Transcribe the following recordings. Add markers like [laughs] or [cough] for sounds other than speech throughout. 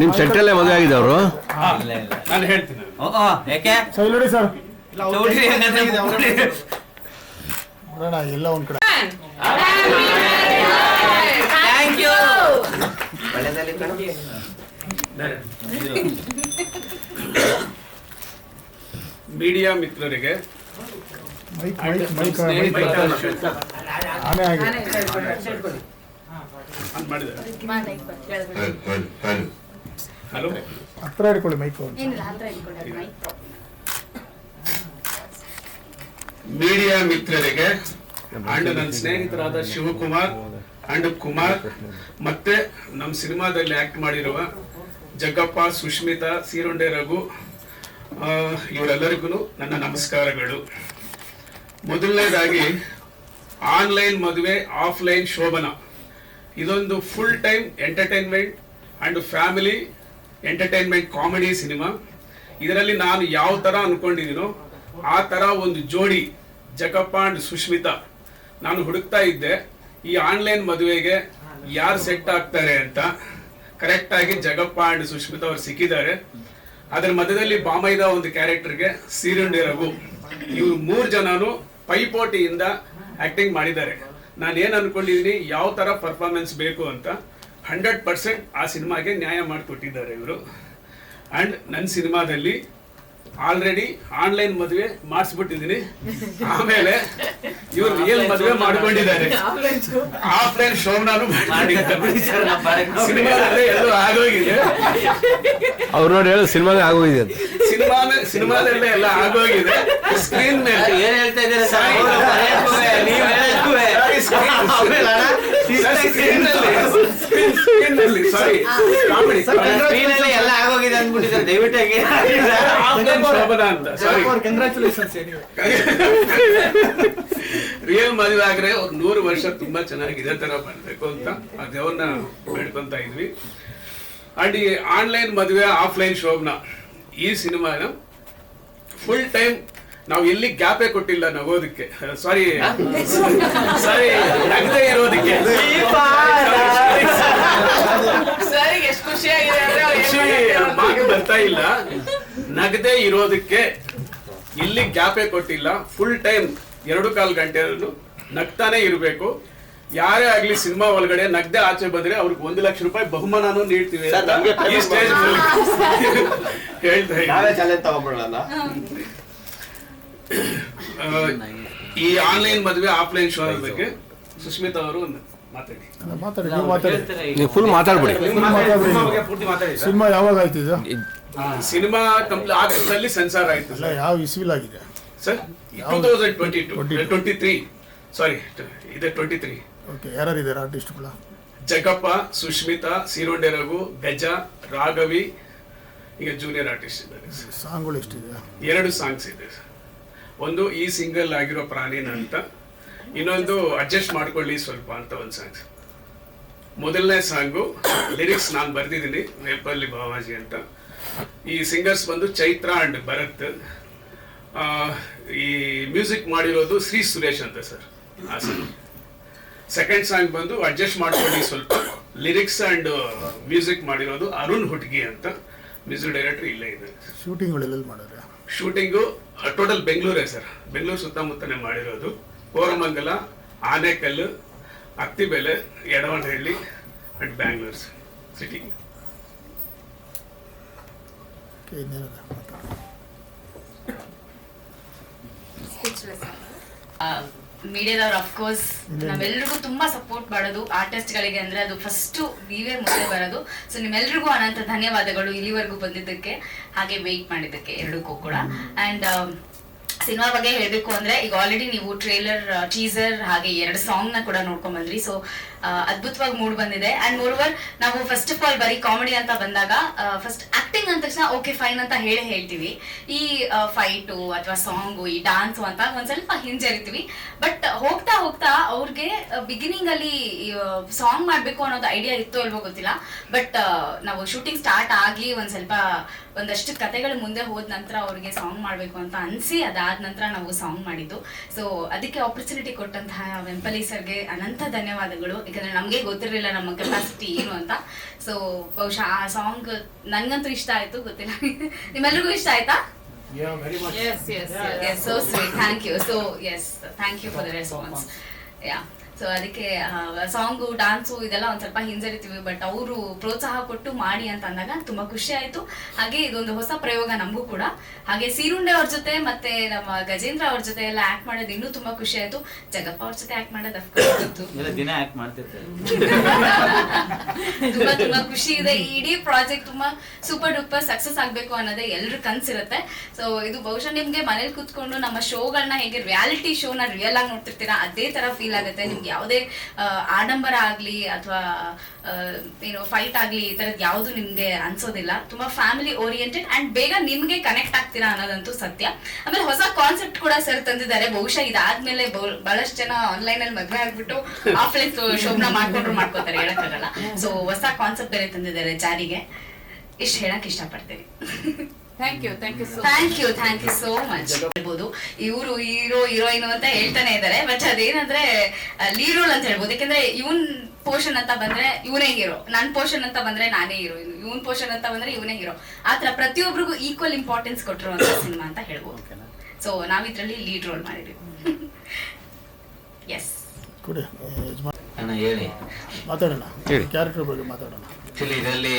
ನಿಮ್ಮ ಸೆಟ್ಟಲ್ಲೇ ಮದುವೆ ಆಗಿದೆ ಅವರು? ನಾನು ಹೇಳ್ತೀನಿ. ಯಾಕೆ ಸರ್. ಇಲ್ಲಿ ನೋಡಿ ಸರ್ ಚೌಟ್ರಿ ಹಂಗಂದ್ರೆ ಮುಗ್ಬಿಡಿ. ನೋಡೋಣ ಎಲ್ಲ ಒಂದ್ ಕಡೆ. Thank you. [laughs] ಮೀಡಿಯಾ ಮಿತ್ರರಿಗೆ. ಮೈಕ್ ಮೈಕ್ ಮೈಕ್ ಆನೆ ಆಗಿದೆ ಅಂತ ಮಾಡಿದ್ದಾರೆ ಹಲೋ? ಹತ್ರ ಹಿಡ್ಕೊಳ್ಳಿ ಮೈಕ್ ಮೀಡಿಯಾ ಮಿತ್ರರಿಗೆ ಅಂಡ್ ನನ್ನ ಸ್ನೇಹಿತರಾದ ಶಿವಕುಮಾರ್ ಅಂಡ್ ಕುಮಾರ್ ಮತ್ತೆ ನಮ್ಮ ಸಿನಿಮಾದಲ್ಲಿ ಆಕ್ಟ್ ಮಾಡಿರುವ ಜಗ್ಗಪ್ಪ ಸುಷ್ಮಿತಾ ಸೀರುಂಡೆ ರಘು ಆ, ಇವರೆಲ್ಲರಿಗೂ ನನ್ನ ನಮಸ್ಕಾರಗಳು. ಮೊದಲನೇದಾಗಿ ಆನ್ಲೈನ್ ಮದುವೆ ಆಫ್ಲೈನ್ ಶೋಭನ. ಇದೊಂದು full time entertainment and family entertainment comedy cinema ಇದರಲ್ಲಿ ನಾನು ಯಾವ ತರ ಅಂದ್ಕೊಂಡಿದ್ದೀನೋ ಆ ತರ ಒಂದು ಜೋಡಿ ಜಗಪ್ಪ ಆ್ಯಂಡ್ ಸುಷ್ಮಿತಾ ನಾನು ಹುಡುಕ್ತಾ ಇದ್ದೆ. ಈ ಆನ್ಲೈನ್ ಮದುವೆಗೆ ಯಾರು ಸೆಟ್ ಆಗ್ತಾರೆ ಅಂತ ಕರೆಕ್ಟ್ ಆಗಿ ಜಗಪ್ಪ ಆ್ಯಂಡ್ ಸುಷ್ಮಿತಾ ಅವ್ರು ಸಿಕ್ಕಿದ್ದಾರೆ. ಅದರ ಮಧ್ಯದಲ್ಲಿ ಬಾಮೈದ ಒಂದು ಕ್ಯಾರೆಕ್ಟರ್ಗೆ ಸೀರುಂಡಿ ರಘು. ಇವ್ರು ಮೂರ್ ಜನನು ಪೈಪೋಟಿಯಿಂದ ಆಕ್ಟಿಂಗ್ ಮಾಡಿದ್ದಾರೆ. ನಾನು ಏನು ಅನ್ಕೊಂಡಿದೀನಿ ಯಾವ ಥರ ಪರ್ಫಾರ್ಮೆನ್ಸ್ ಬೇಕು ಅಂತ ಹಂಡ್ರೆಡ್ ಪರ್ಸೆಂಟ್ ಆ ಸಿನಿಮಾಗೆ ನ್ಯಾಯ ಮಾಡಿಕೊಟ್ಟಿದ್ದಾರೆ ಇವರು. ಅಂಡ್ ನನ್ನ ಸಿನಿಮಾದಲ್ಲಿ ಆಲ್ರೆಡಿ ಆನ್ಲೈನ್ ಮದುವೆ ಮಾಡಿಸ್ಬಿಟ್ಟಿದ್ದೀನಿ ಆಮೇಲೆ ಇವರು ರಿಯಲ್ ಮದುವೆ ಮಾಡ್ಕೊಂಡಿದ್ದಾರೆ. ಆಫ್ಲೈನ್ ಶೋ ನಾನು ಬಿಡಿ ಸರ್, ನಾವು ಸಿನಿಮಾದಲ್ಲಿ ಎಲ್ಲೂ ಆಗೋಗಿದೆ. ಅವ್ರು ನೋಡಿ ಹೇಳಿ ಸಿನಿಮಾ ಆಗೋಗಿದೆ ಅಂತ. ಸಿನಿಮಾ ಸಿನಿಮಾದಲ್ಲೇ ಎಲ್ಲ ಆಗೋಗಿದೆ. ಸ್ಕ್ರೀನ್ ಮೇಲೆ. ಏನ್ ಹೇಳ್ತಾ ಇದ್ದೀರಾ [laughs] ಎಲ್ಲ ಆಗೋಗಿದೆ ದಯವಿಟ್ಟು ರಿಯಲ್ [laughs] [laughs] ಮದುವೆ ಆದ್ರೆ ಅವ್ರು ನೂರು ವರ್ಷ ತುಂಬಾ ಚೆನ್ನಾಗಿ ಇದೇ ತರ ಮಾಡಬೇಕು ಅಂತ ಆ ದೇವ್ರನ್ನ ಬೇಡ್ಕೊಂತ ಇದ್ವಿ. ಅಂಡ್ ಈ ಆನ್ಲೈನ್ ಮದುವೆ ಆಫ್ಲೈನ್ ಶೋಭನ. ಈ ಸಿನಿಮಾನ ಫುಲ್ ಟೈಮ್ ನಾವು ಎಲ್ಲಿ ಗ್ಯಾಪೇ ಕೊಟ್ಟಿಲ್ಲ ನಗೋದಕ್ಕೆ ಸಾರಿ ಸಾರಿ ನಗದೇ ಇರೋದಕ್ಕೆ. ಖುಷಿ ಬರ್ತಾ ಇಲ್ಲ. ನಗದೇ ಇರೋದಕ್ಕೆ ಇಲ್ಲಿ ಗ್ಯಾಪೇ ಕೊಟ್ಟಿಲ್ಲ. ಫುಲ್ ಟೈಮ್ ಎರಡು ಕಾಲು ಗಂಟೆ ನಗ್ತಾನೆ ಇರಬೇಕು. ಯಾರೇ ಆಗ್ಲಿ ಸಿನಿಮಾ ಒಳಗಡೆ ನಗ್ದೆ ಆಚೆ ಬಂದ್ರೆ ಅವ್ರಿಗೆ ಒಂದು ಲಕ್ಷ ರೂಪಾಯಿ ಬಹುಮಾನ ನೀಡ್ತೀವಿ ಹೇಳ್ತಾ ನಾವೇ ಇದ್ದೀನಿ. ಚಾಲೆಂಜ್ ತಗೊಂಡ್ಬಿಡೋಣ ಆ, [coughs] ಈ ಆನ್ಲೈನ್ ಮದುವೆ ಆಫ್ಲೈನ್ ಶೋ ಬಗ್ಗೆ ಸುಸ್ಮಿತಾ ಅವರು ಒಂದು ಮಾತಾಡಿ. ಮಾತಾಡಿ ನೀವು ಮಾತಾಡಿ. ನೀವು ಫುಲ್ ಮಾತಾಡ್ಬಿಡಿ. ಮಾತಾಡಿ ಸಿನಿಮಾ ಯಾವಾಗ ಆಯ್ತು ಇದು? ಸಿನಿಮಾ ಕಂಪ್ಲೀಟ್ ಆಗಸ್ಟ್ನಲ್ಲಿ ಸೆನ್ಸಾರ್ ಆಯ್ತು ಅಲ್ಲ ಯಾವ ಇಸ್ವಿಲಾಗಿದೆ sir two thousand twenty two twenty three sorry ಇದೆ ಟ್ವೆಂಟಿ ತ್ರೀ ಓಕೆ ಯಾರ್ಯಾರು ಇದ್ದಾರೆ ಆರ್ಟಿಸ್ಟ್ಗಳ ಜಗಪ್ಪ ಸುಷ್ಮಿತಾ ಸೀರುಂಡೆ ರಘು ಗಜ ರಾಘವಿ ಈಗ ಜೂನಿಯರ್ ಆರ್ಟಿಸ್ಟ್ ಇದ್ದಾರೆ. ಸಾಂಗ್ಗಳು ಎಷ್ಟಿದೆ? ಎರಡು ಸಾಂಗ್ಸ್ ಇದೆ ಒಂದು, ಈ ಸಿಂಗಲ್ ಆಗಿರೋ ಪ್ರಾಣಿನ ಅಂತ. ಇನ್ನೊಂದು ಅಡ್ಜಸ್ಟ್ ಮಾಡ್ಕೊಳ್ಳಿ ಸ್ವಲ್ಪ ಅಂತ ಒಂದು ಸಾಂಗ್ಸ್ ಮೊದಲನೇ ಸಾಂಗು ಲಿರಿಕ್ಸ್ ನಾನು ಬರ್ದಿದ್ದೀನಿ, ವೇಪಲ್ಲಿ ಬಾವಾಜಿ ಅಂತ. ಈ ಸಿಂಗರ್ಸ್ ಬಂದು ಚೈತ್ರ ಅಂಡ್ ಭರತ್. ಈ ಮ್ಯೂಸಿಕ್ ಮಾಡಿರೋದು ಶ್ರೀ ಸುರೇಶ್ ಅಂತ ಸರ್ ಆ ಸಾಂಗ್ ಸೆಕೆಂಡ್ ಸಾಂಗ್ ಬಂದು ಅಡ್ಜಸ್ಟ್ ಮಾಡ್ಕೊಳ್ಳಿ ಸ್ವಲ್ಪ. ಲಿರಿಕ್ಸ್ ಅಂಡ್ ಮ್ಯೂಸಿಕ್ ಮಾಡಿರೋದು ಅರುಣ್ ಹುಟ್ಗಿ ಅಂತ. ಮ್ಯೂಸಿಕ್ ಡೈರೆಕ್ಟರ್ ಇಲ್ಲೇ ಇದೆ ಶೂಟಿಂಗ್ ಮಾಡೋದು. ಶೂಟಿಂಗು ಟೋಟಲ್ ಬೆಂಗಳೂರೇ ಸರ್. ಬೆಂಗಳೂರು ಸುತ್ತಮುತ್ತನೇ ಮಾಡಿರೋದು. Koramangala Anekal Attibele Edavanahalli and Bangalore city Um, ಮೀಡಿಯಾದವ್ರು ಅಫ್ಕೋರ್ಸ್ ನಾವೆಲ್ರಿಗೂ ತುಂಬಾ ಸಪೋರ್ಟ್ ಮಾಡೋದು ಆರ್ಟಿಸ್ಟ್ ಗಳಿಗೆ ಅಂದ್ರೆ ಅದು ಫಸ್ಟ್ ನೀವೇ ಮುಂದೆ ಬರೋದು. ಸೊ ನಿಮ್ಮೆಲ್ರಿಗೂ ಅನಂತ ಧನ್ಯವಾದಗಳು ಇಲ್ಲಿವರೆಗೂ ಬಂದಿದ್ದಕ್ಕೆ. ಹಾಗೆ ವೆಯ್ಟ್ ಮಾಡಿದ್ದಕ್ಕೆ ಎರಡಕ್ಕೂ ಕೂಡ. ಅಂಡ್ ಸಿನಿಮಾ ಬಗ್ಗೆ ಹೇಳಬೇಕು ಅಂದ್ರೆ ಈಗ ಆಲ್ರೆಡಿ ನೀವು ಟ್ರೇಲರ್ ಟೀಸರ್ ಹಾಗೆ ಎರಡು ಸಾಂಗ್ನ ಕೂಡ ನೋಡ್ಕೊಂಡ್ ಬಂದ್ರಿ. ಸೊ ಅದ್ಭುತವಾಗಿ ಮೂಡ್ ಬಂದಿದೆ. ಅಂಡ್ ಮೋರ್ವರ್ ನಾವು ಫಸ್ಟ್ ಆಫ್ ಆಲ್ ಬರೀ ಕಾಮಿಡಿ ಅಂತ ಬಂದಾಗ ಫಸ್ಟ್ ಆಕ್ಟಿಂಗ್ ಅಂದ ತಕ್ಷಣ ಓಕೆ ಫೈನ್ ಅಂತ ಹೇಳಿ ಹೇಳ್ತೀವಿ. ಈ ಫೈಟು ಅಥವಾ ಸಾಂಗು ಈ ಡಾನ್ಸು ಅಂತ ಒಂದ್ ಸ್ವಲ್ಪ ಹಿಂಜರಿತೀವಿ. ಬಟ್ ಹೋಗ್ತಾ ಹೋಗ್ತಾ ಅವ್ರಿಗೆ ಬಿಗಿನಿಂಗ್ ಅಲ್ಲಿ ಸಾಂಗ್ ಮಾಡ್ಬೇಕು ಅನ್ನೋದು ಐಡಿಯಾ ಇತ್ತು ಇಲ್ವೋ ಗೊತ್ತಿಲ್ಲ. ಬಟ್ ನಾವು ಶೂಟಿಂಗ್ ಸ್ಟಾರ್ಟ್ ಆಗಿ ಒಂದ್ ಸ್ವಲ್ಪ, ಒಂದಷ್ಟು ಕತೆಗಳು ಮುಂದೆ ಹೋದ ನಂತರ ಅವ್ರಿಗೆ ಸಾಂಗ್ ಮಾಡಬೇಕು ಅಂತ ಅನ್ಸಿ, ಅದಾದ ನಂತರ ನಾವು ಸಾಂಗ್ ಮಾಡಿದ್ದು. ಸೊ ಅದಕ್ಕೆ ಆಪರ್ಚುನಿಟಿ ಕೊಟ್ಟಂತಹ ವೆಂಪಲಿ ಸರ್ಗೆ ಅನಂತ ಧನ್ಯವಾದಗಳು. ಯಾಕಂದ್ರೆ ನಮಗೆ ಗೊತ್ತಿರಲಿಲ್ಲ ನಮ್ಮ ಕೆಪಾಸಿಟಿ ಏನು ಅಂತ. ಸೊ ಬಹುಶಃ ಆ ಸಾಂಗ್ ನನಗಂತೂ ಇಷ್ಟ ಆಯ್ತು ಗೊತ್ತಿಲ್ಲ. ನಿಮ್ಮೆಲ್ರಿಗೂ ಇಷ್ಟ ಆಯ್ತಾ? So sweet thank you so yes thank you for the response yeah so ಅದಕ್ಕೆ ಸಾಂಗು ಡಾನ್ಸು ಇದೆಲ್ಲ ಒಂದು ಸ್ವಲ್ಪ ಹಿಂಜರಿತೀವಿ ಬಟ್ ಅವರು ಪ್ರೋತ್ಸಾಹ ಕೊಟ್ಟು ಮಾಡಿ ಅಂತ ಅಂದಾಗ ತುಂಬಾ ಖುಷಿ ಆಯ್ತು. ಹಾಗೆ ಇದೊಂದು ಹೊಸ ಪ್ರಯೋಗ ನಮಗೂ ಕೂಡ. ಹಾಗೆ ಸೀರುಂಡೆ ಅವ್ರ ಜೊತೆ ಮತ್ತೆ ನಮ್ಮ ಗಜೇಂದ್ರ ಅವ್ರ ಜೊತೆ ಎಲ್ಲ ಆಕ್ಟ್ ಮಾಡೋದು ಇನ್ನೂ ತುಂಬಾ ಖುಷಿ ಆಯ್ತು. ಜಗಪ್ಪ ಅವ್ರ ಜೊತೆ ಆಕ್ಟ್ ಮಾಡೋದು [laughs] ತುಂಬಾ ತುಂಬಾ ಖುಷಿ ಇದೆ. ಈ ಇಡೀ ಪ್ರಾಜೆಕ್ಟ್ ತುಂಬಾ ಸೂಪರ್ ಡೂಪರ್ ಸಕ್ಸಸ್ ಆಗ್ಬೇಕು ಅನ್ನೋದೇ ಎಲ್ರ ಕನ್ಸಿರುತ್ತೆ. ಸೊ ಇದು ಬಹುಶಃ ನಿಮ್ಗೆ ಮನೇಲಿ ಕೂತ್ಕೊಂಡು ನಮ್ಮ ಶೋಗಳನ್ನ ಹೇಗೆ ರಿಯಾಲಿಟಿ ಶೋನ ರಿಯಲ್ ಆಗಿ ನೋಡ್ತಿರ್ತೀರಾ ಅದೇ ತರ ಫೀಲ್ ಆಗುತ್ತೆ. ನಿಮ್ಗೆ ಯಾವುದೇ ಆಡಂಬರ ಆಗ್ಲಿ ಅಥವಾ ಏನು ಫೈಟ್ ಆಗ್ಲಿ ಈ ತರದ್ ಯಾವುದು ನಿಮ್ಗೆ ಅನ್ಸೋದಿಲ್ಲ. ತುಂಬಾ ಫ್ಯಾಮಿಲಿ ಓರಿಯೆಂಟೆಡ್ ಅಂಡ್ ಬೇಗ ನಿಮ್ಗೆ ಕನೆಕ್ಟ್ ಆಗ್ತೀರಾ ಅನ್ನೋದಂತೂ ಸತ್ಯ. ಆಮೇಲೆ ಹೊಸ ಕಾನ್ಸೆಪ್ಟ್ ಕೂಡ ಸರ್ ತಂದಿದ್ದಾರೆ. ಬಹುಶಃ ಇದಾದ್ಮೇಲೆ ಬಹಳಷ್ಟು ಜನ ಆನ್ಲೈನ್ ಅಲ್ಲಿ ಮದ್ವೆ ಆಗ್ಬಿಟ್ಟು ಆಫ್ಲೈನ್ ಶೋಭನ ಮಾಡ್ಕೊಂಡ್ರು ಮಾಡ್ಕೋತಾರೆ, ಹೇಳೋಕ್ಕಾಗಲ್ಲ. ಸೊ ಹೊಸ ಕಾನ್ಸೆಪ್ಟ್ ಬೇರೆ ತಂದಿದ್ದಾರೆ ಜಾರಿಗೆ. ಇಷ್ಟು ಹೇಳಕ್ ಇಷ್ಟಪಡ್ತೀನಿ. [laughs] Thank you thank you. Thank you thank you so much ಹೇಳ್ಬೋದು. ಇವರು ಹೀರೋ ಹೀರೋಯಿನ್ ಅಂತ ಹೇಳ್ತಾನೆ ಇದ್ದಾರೆ. ಬಟ್ ಅದೇನಂದ್ರೆ ಲೀಡ್ ರೋಲ್ ಅಂತ ಹೇಳ್ಬೋದು. ಯಾಕಂದ್ರೆ ಇವನ್ ಪೋರ್ಷನ್ ಅಂತ ಬಂದ್ರೆ ಇವನೇ ಹೀರೋ ನನ್ ಪೋರ್ಷನ್ ಅಂತ ಬಂದ್ರೆ ನಾನೇ ಹೀರೋ ಇವನ್ ಪೋರ್ಷನ್ ಅಂತ ಬಂದ್ರೆ ಇವನೇ ಹೀರೋ ಆತರ ಪ್ರತಿಯೊಬ್ಬರಿಗೂ ಈಕ್ವಲ್ ಇಂಪಾರ್ಟೆನ್ಸ್ ಕೊಟ್ಟಿರುವಂತ ಸಿನಿಮಾ ಅಂತ ಹೇಳ್ಬೋದು. ಸೊ ನಾವಿದ್ರಲ್ಲಿ ಲೀಡ್ ರೋಲ್ ಮಾಡಿದೀವಿ ಎಸ್ ಹೇಳಿ. ಮಾತಾಡೋಣ. ಕ್ಯಾರೆಕ್ಟರ್ ಬಗ್ಗೆ ಮಾತಾಡೋಣ. ಆಕ್ಚುಲಿ ಇದರಲ್ಲಿ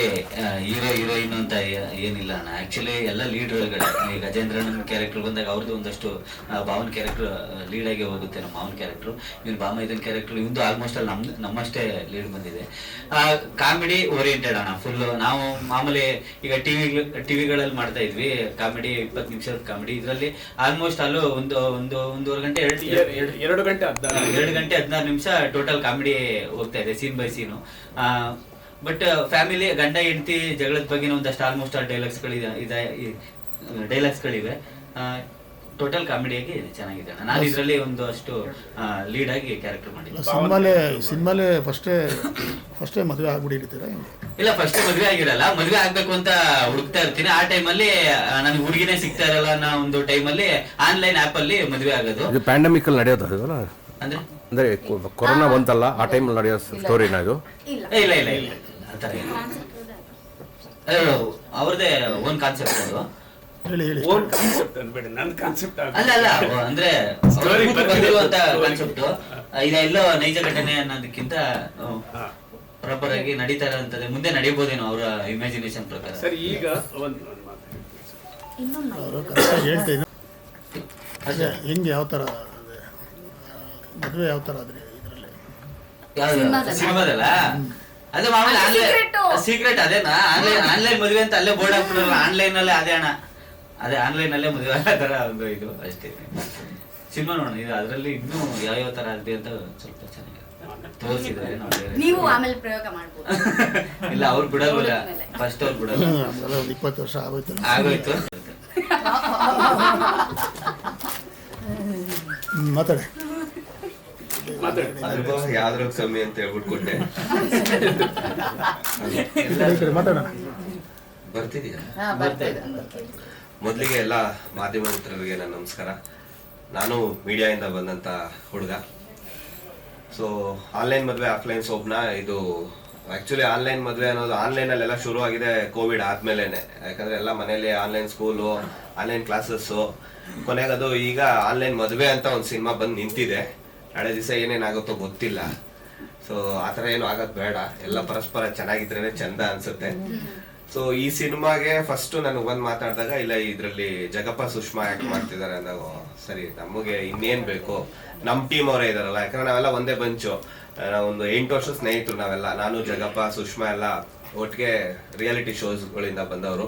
ಹೀರೋ ಹೀರೋಯಿನ್ ಅಂತ ಏನಿಲ್ಲ ಅಣ್ಣ. ಆಕ್ಚುಲಿ ಎಲ್ಲ ಲೀಡ್ ರೋಲ್ಗಳೇ ಈ ಗಜೇಂದ್ರನ ಕ್ಯಾರೆಕ್ಟರ್ ಬಂದಾಗ ಅವ್ರದ್ದು ಒಂದಷ್ಟು ಭಾವನ್ ಕ್ಯಾರೆಕ್ಟರ್ ಲೀಡ್ ಆಗಿ ಹೋಗುತ್ತೆ ನಮ್ಮ ಮಾವನ್ ಕ್ಯಾರೆಕ್ಟರ್ ಇವ್ನು ಭಾಮ ಇದನ್ ಕ್ಯಾರೆಕ್ಟರ್ ಇವಂದು ಆಲ್ಮೋಸ್ಟ್ ಅಲ್ಲಿ ನಮ್ ನಮ್ಮಷ್ಟೇ ಲೀಡ್ ಬಂದಿದೆ. ಕಾಮಿಡಿ ಓರಿಯೆಂಟೆಡ್ ಅಣ್ಣ. ಫುಲ್ ನಾವು ಮಾಮೂಲಿ ಈಗ ಟಿವಿ ಟಿವಿಗಳಲ್ಲಿ ಮಾಡ್ತಾ ಇದ್ವಿ. ಕಾಮಿಡಿ ಇಪ್ಪತ್ತು ನಿಮಿಷದ ಕಾಮಿಡಿ ಇದರಲ್ಲಿ ಆಲ್ಮೋಸ್ಟ್ ಅಲ್ಲೂ ಒಂದು ಒಂದು ಒಂದೂವರೆ ಗಂಟೆ ಎರಡು ಎರಡು ಗಂಟೆ ಎರಡು ಗಂಟೆ ಹದಿನಾರು ನಿಮಿಷ ಟೋಟಲ್ ಕಾಮಿಡಿ ಹೋಗ್ತಾ ಇದೆ scene by scene but family ಗಂಡ ಹೆಂಡತಿ ಜಗಳದ ಬಗ್ಗೆ ಒಂದಷ್ಟು ಆಲ್ಮೋಸ್ಟ್ ಡೈಲಾಗ್ಸ್ಗಳಿದೆ ಇದೆ ಡೈಲಾಗ್ಸ್ಗಳಿವೆ ಟೋಟಲ್ ಕಾಮಿಡಿಯಾಗಿ ಚೆನ್ನಾಗಿದೆ. ನಾನು ಇದರಲ್ಲಿ ಒಂದು ಅಷ್ಟು ಲೀಡ್ ಆಗಿ ಕ್ಯಾರೆಕ್ಟರ್ ಮಾಡಿದ್ದೆ ಸಿನಿಮಾಲೆ ಫಸ್ಟ್ ಫಸ್ಟೇ ಫಸ್ಟೇ ಮದುವೆ ಆಗ್ಬಿಟ್ಟಿರ್ತೀರಾ ಇಲ್ಲ ಫಸ್ಟ್ ಮದುವೆ ಆಗಿರಲ್ಲ. ಮದುವೆ ಆಗ್ಬೇಕು ಅಂತ ಹುಡುಕ್ತಾ ಇರ್ತೀನಿ. ಆ ಟೈಮಲ್ಲಿ ನನಗೆ ಹುಡುಗಿನೇ ಸಿಗ್ತಾ ಇರಲ್ಲ ಅನ್ನೋ ಒಂದು ಟೈಮಲ್ಲಿ ಆನ್ಲೈನ್ ಆಪ್ ಅಲ್ಲಿ ಮದ್ವೆ ಆಗೋದು. ಇದು ಪ್ಯಾಂಡಮಿಕ್ ಅಲ್ಲಿ ನಡೆಯೋದು ಅದಲ್ಲ ಅಂದ್ರೆ? ಅಂದ್ರೆ ಕೊರೋನಾ ಬಂತಲ್ಲ ಆ ಟೈಮಲ್ಲಿ ನಡೆಯೋ ಸ್ಟೋರಿನ ಇದು? ಇಲ್ಲ ಇಲ್ಲ ಇಲ್ಲ ಇಲ್ಲ. ಅವ್ರದೇ ಓನ್ ಕಾನ್ಸೆಪ್ಟ್ ಅದು. ಹೇಳಿ ಹೇಳಿ. ಓನ್ ಕಾನ್ಸೆಪ್ಟ್ ಅನ್ಬೇಡಿ ನನ್ನ ಕಾನ್ಸೆಪ್ಟ್ ಅಲ್ಲ ಅಲ್ಲ ಅಂದ್ರೆ ಬಂದಿರುವಂತ. ಕಾನ್ಸೆಪ್ಟ್ ಇದೆಲ್ಲ ನೈಜ ಘಟನೆ ಅನ್ನೋದಕ್ಕಿಂತ ಪ್ರಾಪರ್ ಆಗಿ ನಡೀತಾ ಇರೋಂಥದ್ದು ಮುಂದೆ ನಡೀಬೋದೇನೋ ಅವರ ಇಮ್ಯಾಜಿನೇಷನ್ ಪ್ರಕಾರ. ಸರಿ ಈಗ ಒಂದು ಹೇಳ್ತೀನಿ. ಅದೇ. ಹೆಂಗೆ ಯಾವ ಥರ ಅದೇ ಮದುವೆ ಯಾವ ಥರ ಆದ್ರಿ ಇದರಲ್ಲಿ? ಸಿನಿಮಾದಲ್ಲ? ಅದು ಮಾಮೂಲಿ ಆನ್ಲೈನ್ ಸೀಕ್ರೆಟ್ ಅದೇನಾ? ಆನ್ಲೈನ್ ಆನ್ಲೈನ್ ಮದುವೆ ಅಂತ ಅಲ್ಲೇ ಬೋರ್ಡ್ ಹಾಕ್ಬಿಡಲ್ಲ ಆನ್ಲೈನ್ ಅಲ್ಲೇ ಅದೇ ಅಣ್ಣ. ಅದೇ ಆನ್ಲೈನ್ ಅಲ್ಲೇ ಮದುವೆ ತರ ಒಂದು ಇದು ಅಷ್ಟೇ. ಸಿನಿಮಾ ನೋಡೋಣ. ಇದು ಅದರಲ್ಲಿ ಇನ್ನೂ ಯಾವ ಯಾವ ತರ ಆಗಿದೆ ಅಂತ ಸ್ವಲ್ಪ ಚೆನ್ನಾಗಿದೆ ತೋರಿಸಿದ್ದಾರೆ ನೀವು ಆಮೇಲೆ ಪ್ರಯೋಗ ಮಾಡ್ಬೋದು. [laughs] ಇಲ್ಲ ಅವ್ರು ಬಿಡಲ್ವಲ್ಲ ನೋಡಿದ್ಮೇಲೆ. ಫಸ್ಟ್ ಅವ್ರು ಬಿಡಲ್ಲ. ಒಂದು ಇಪ್ಪತ್ತು ವರ್ಷ ಆಗೋಯ್ತು. ಆಗೋಯ್ತು. ಮಾತಾಡಿ. ಅನುಭವ ಯಾವ್ದ್ರಾಗ ಕಮ್ಮಿ ಅಂತ ಹೇಳ್ಬಿಟ್ಟು ಕೊಟ್ಟೆ ಬರ್ತಿದ್ಯಾ. ಮೊದಲಿಗೆ ಎಲ್ಲ ಮಾಧ್ಯಮ ಮಿತ್ರರಿಗೆ ನನ್ನ ನಮಸ್ಕಾರ. ನಾನು ಮೀಡಿಯಾದಿಂದ ಬಂದಂತ ಹುಡುಗ. ಸೊ ಆನ್ಲೈನ್ ಮದುವೆ ಆಫ್ಲೈನ್ ಸೋಪ್ನ ಇದು ಆಕ್ಚುಲಿ ಆನ್ಲೈನ್ ಮದುವೆ ಅನ್ನೋದು ಆನ್ಲೈನ್ ಅಲ್ಲೆಲ್ಲ ಶುರು ಆಗಿದೆ ಕೋವಿಡ್ ಆದ್ಮೇಲೆನೆ. ಯಾಕಂದ್ರೆ ಎಲ್ಲ ಮನೇಲಿ ಆನ್ಲೈನ್ ಸ್ಕೂಲು ಆನ್ಲೈನ್ ಕ್ಲಾಸಸ್ಸು ಕೊನೆಗದು ಈಗ ಆನ್ಲೈನ್ ಮದುವೆ ಅಂತ ಒಂದು ಸಿನಿಮಾ ಬಂದು ನಿಂತಿದೆ. ನಾಳೆ ದಿವಸ ಏನೇನಾಗುತ್ತೋ ಗೊತ್ತಿಲ್ಲ. ಸೊ ಆ ಥರ ಏನು ಆಗೋದು ಬೇಡ. ಎಲ್ಲ ಪರಸ್ಪರ ಚೆನ್ನಾಗಿದ್ರೇನೆ ಚಂದ ಅನ್ಸುತ್ತೆ. ಸೊ ಈ ಸಿನಿಮಾಗೆ ಫಸ್ಟ್ ನಾನು ಬಂದು ಮಾತಾಡಿದಾಗ, ಇಲ್ಲ, ಇದರಲ್ಲಿ ಜಗಪ್ಪ ಸುಷ್ಮಾ ಆಕ್ಟ್ ಮಾಡ್ತಿದ್ದಾರೆ ಅಂದಾಗ ಸರಿ, ನಮಗೆ ಇನ್ನೇನ್ ಬೇಕು? ನಮ್ಮ ಟೀಮ್ ಅವರೇ ಇದಾರಲ್ಲ, ಯಾಕಂದ್ರೆ ನಾವೆಲ್ಲ ಒಂದೇ ಬಂಚು ಒಂದು ಎಂಟು ವರ್ಷ ಸ್ನೇಹಿತರು ನಾವೆಲ್ಲ. ನಾನು, ಜಗಪ್ಪ, ಸುಷ್ಮಾ ಎಲ್ಲ ಒಟ್ಟಿಗೆ ರಿಯಾಲಿಟಿ ಶೋಸ್ಗಳಿಂದ ಬಂದವರು.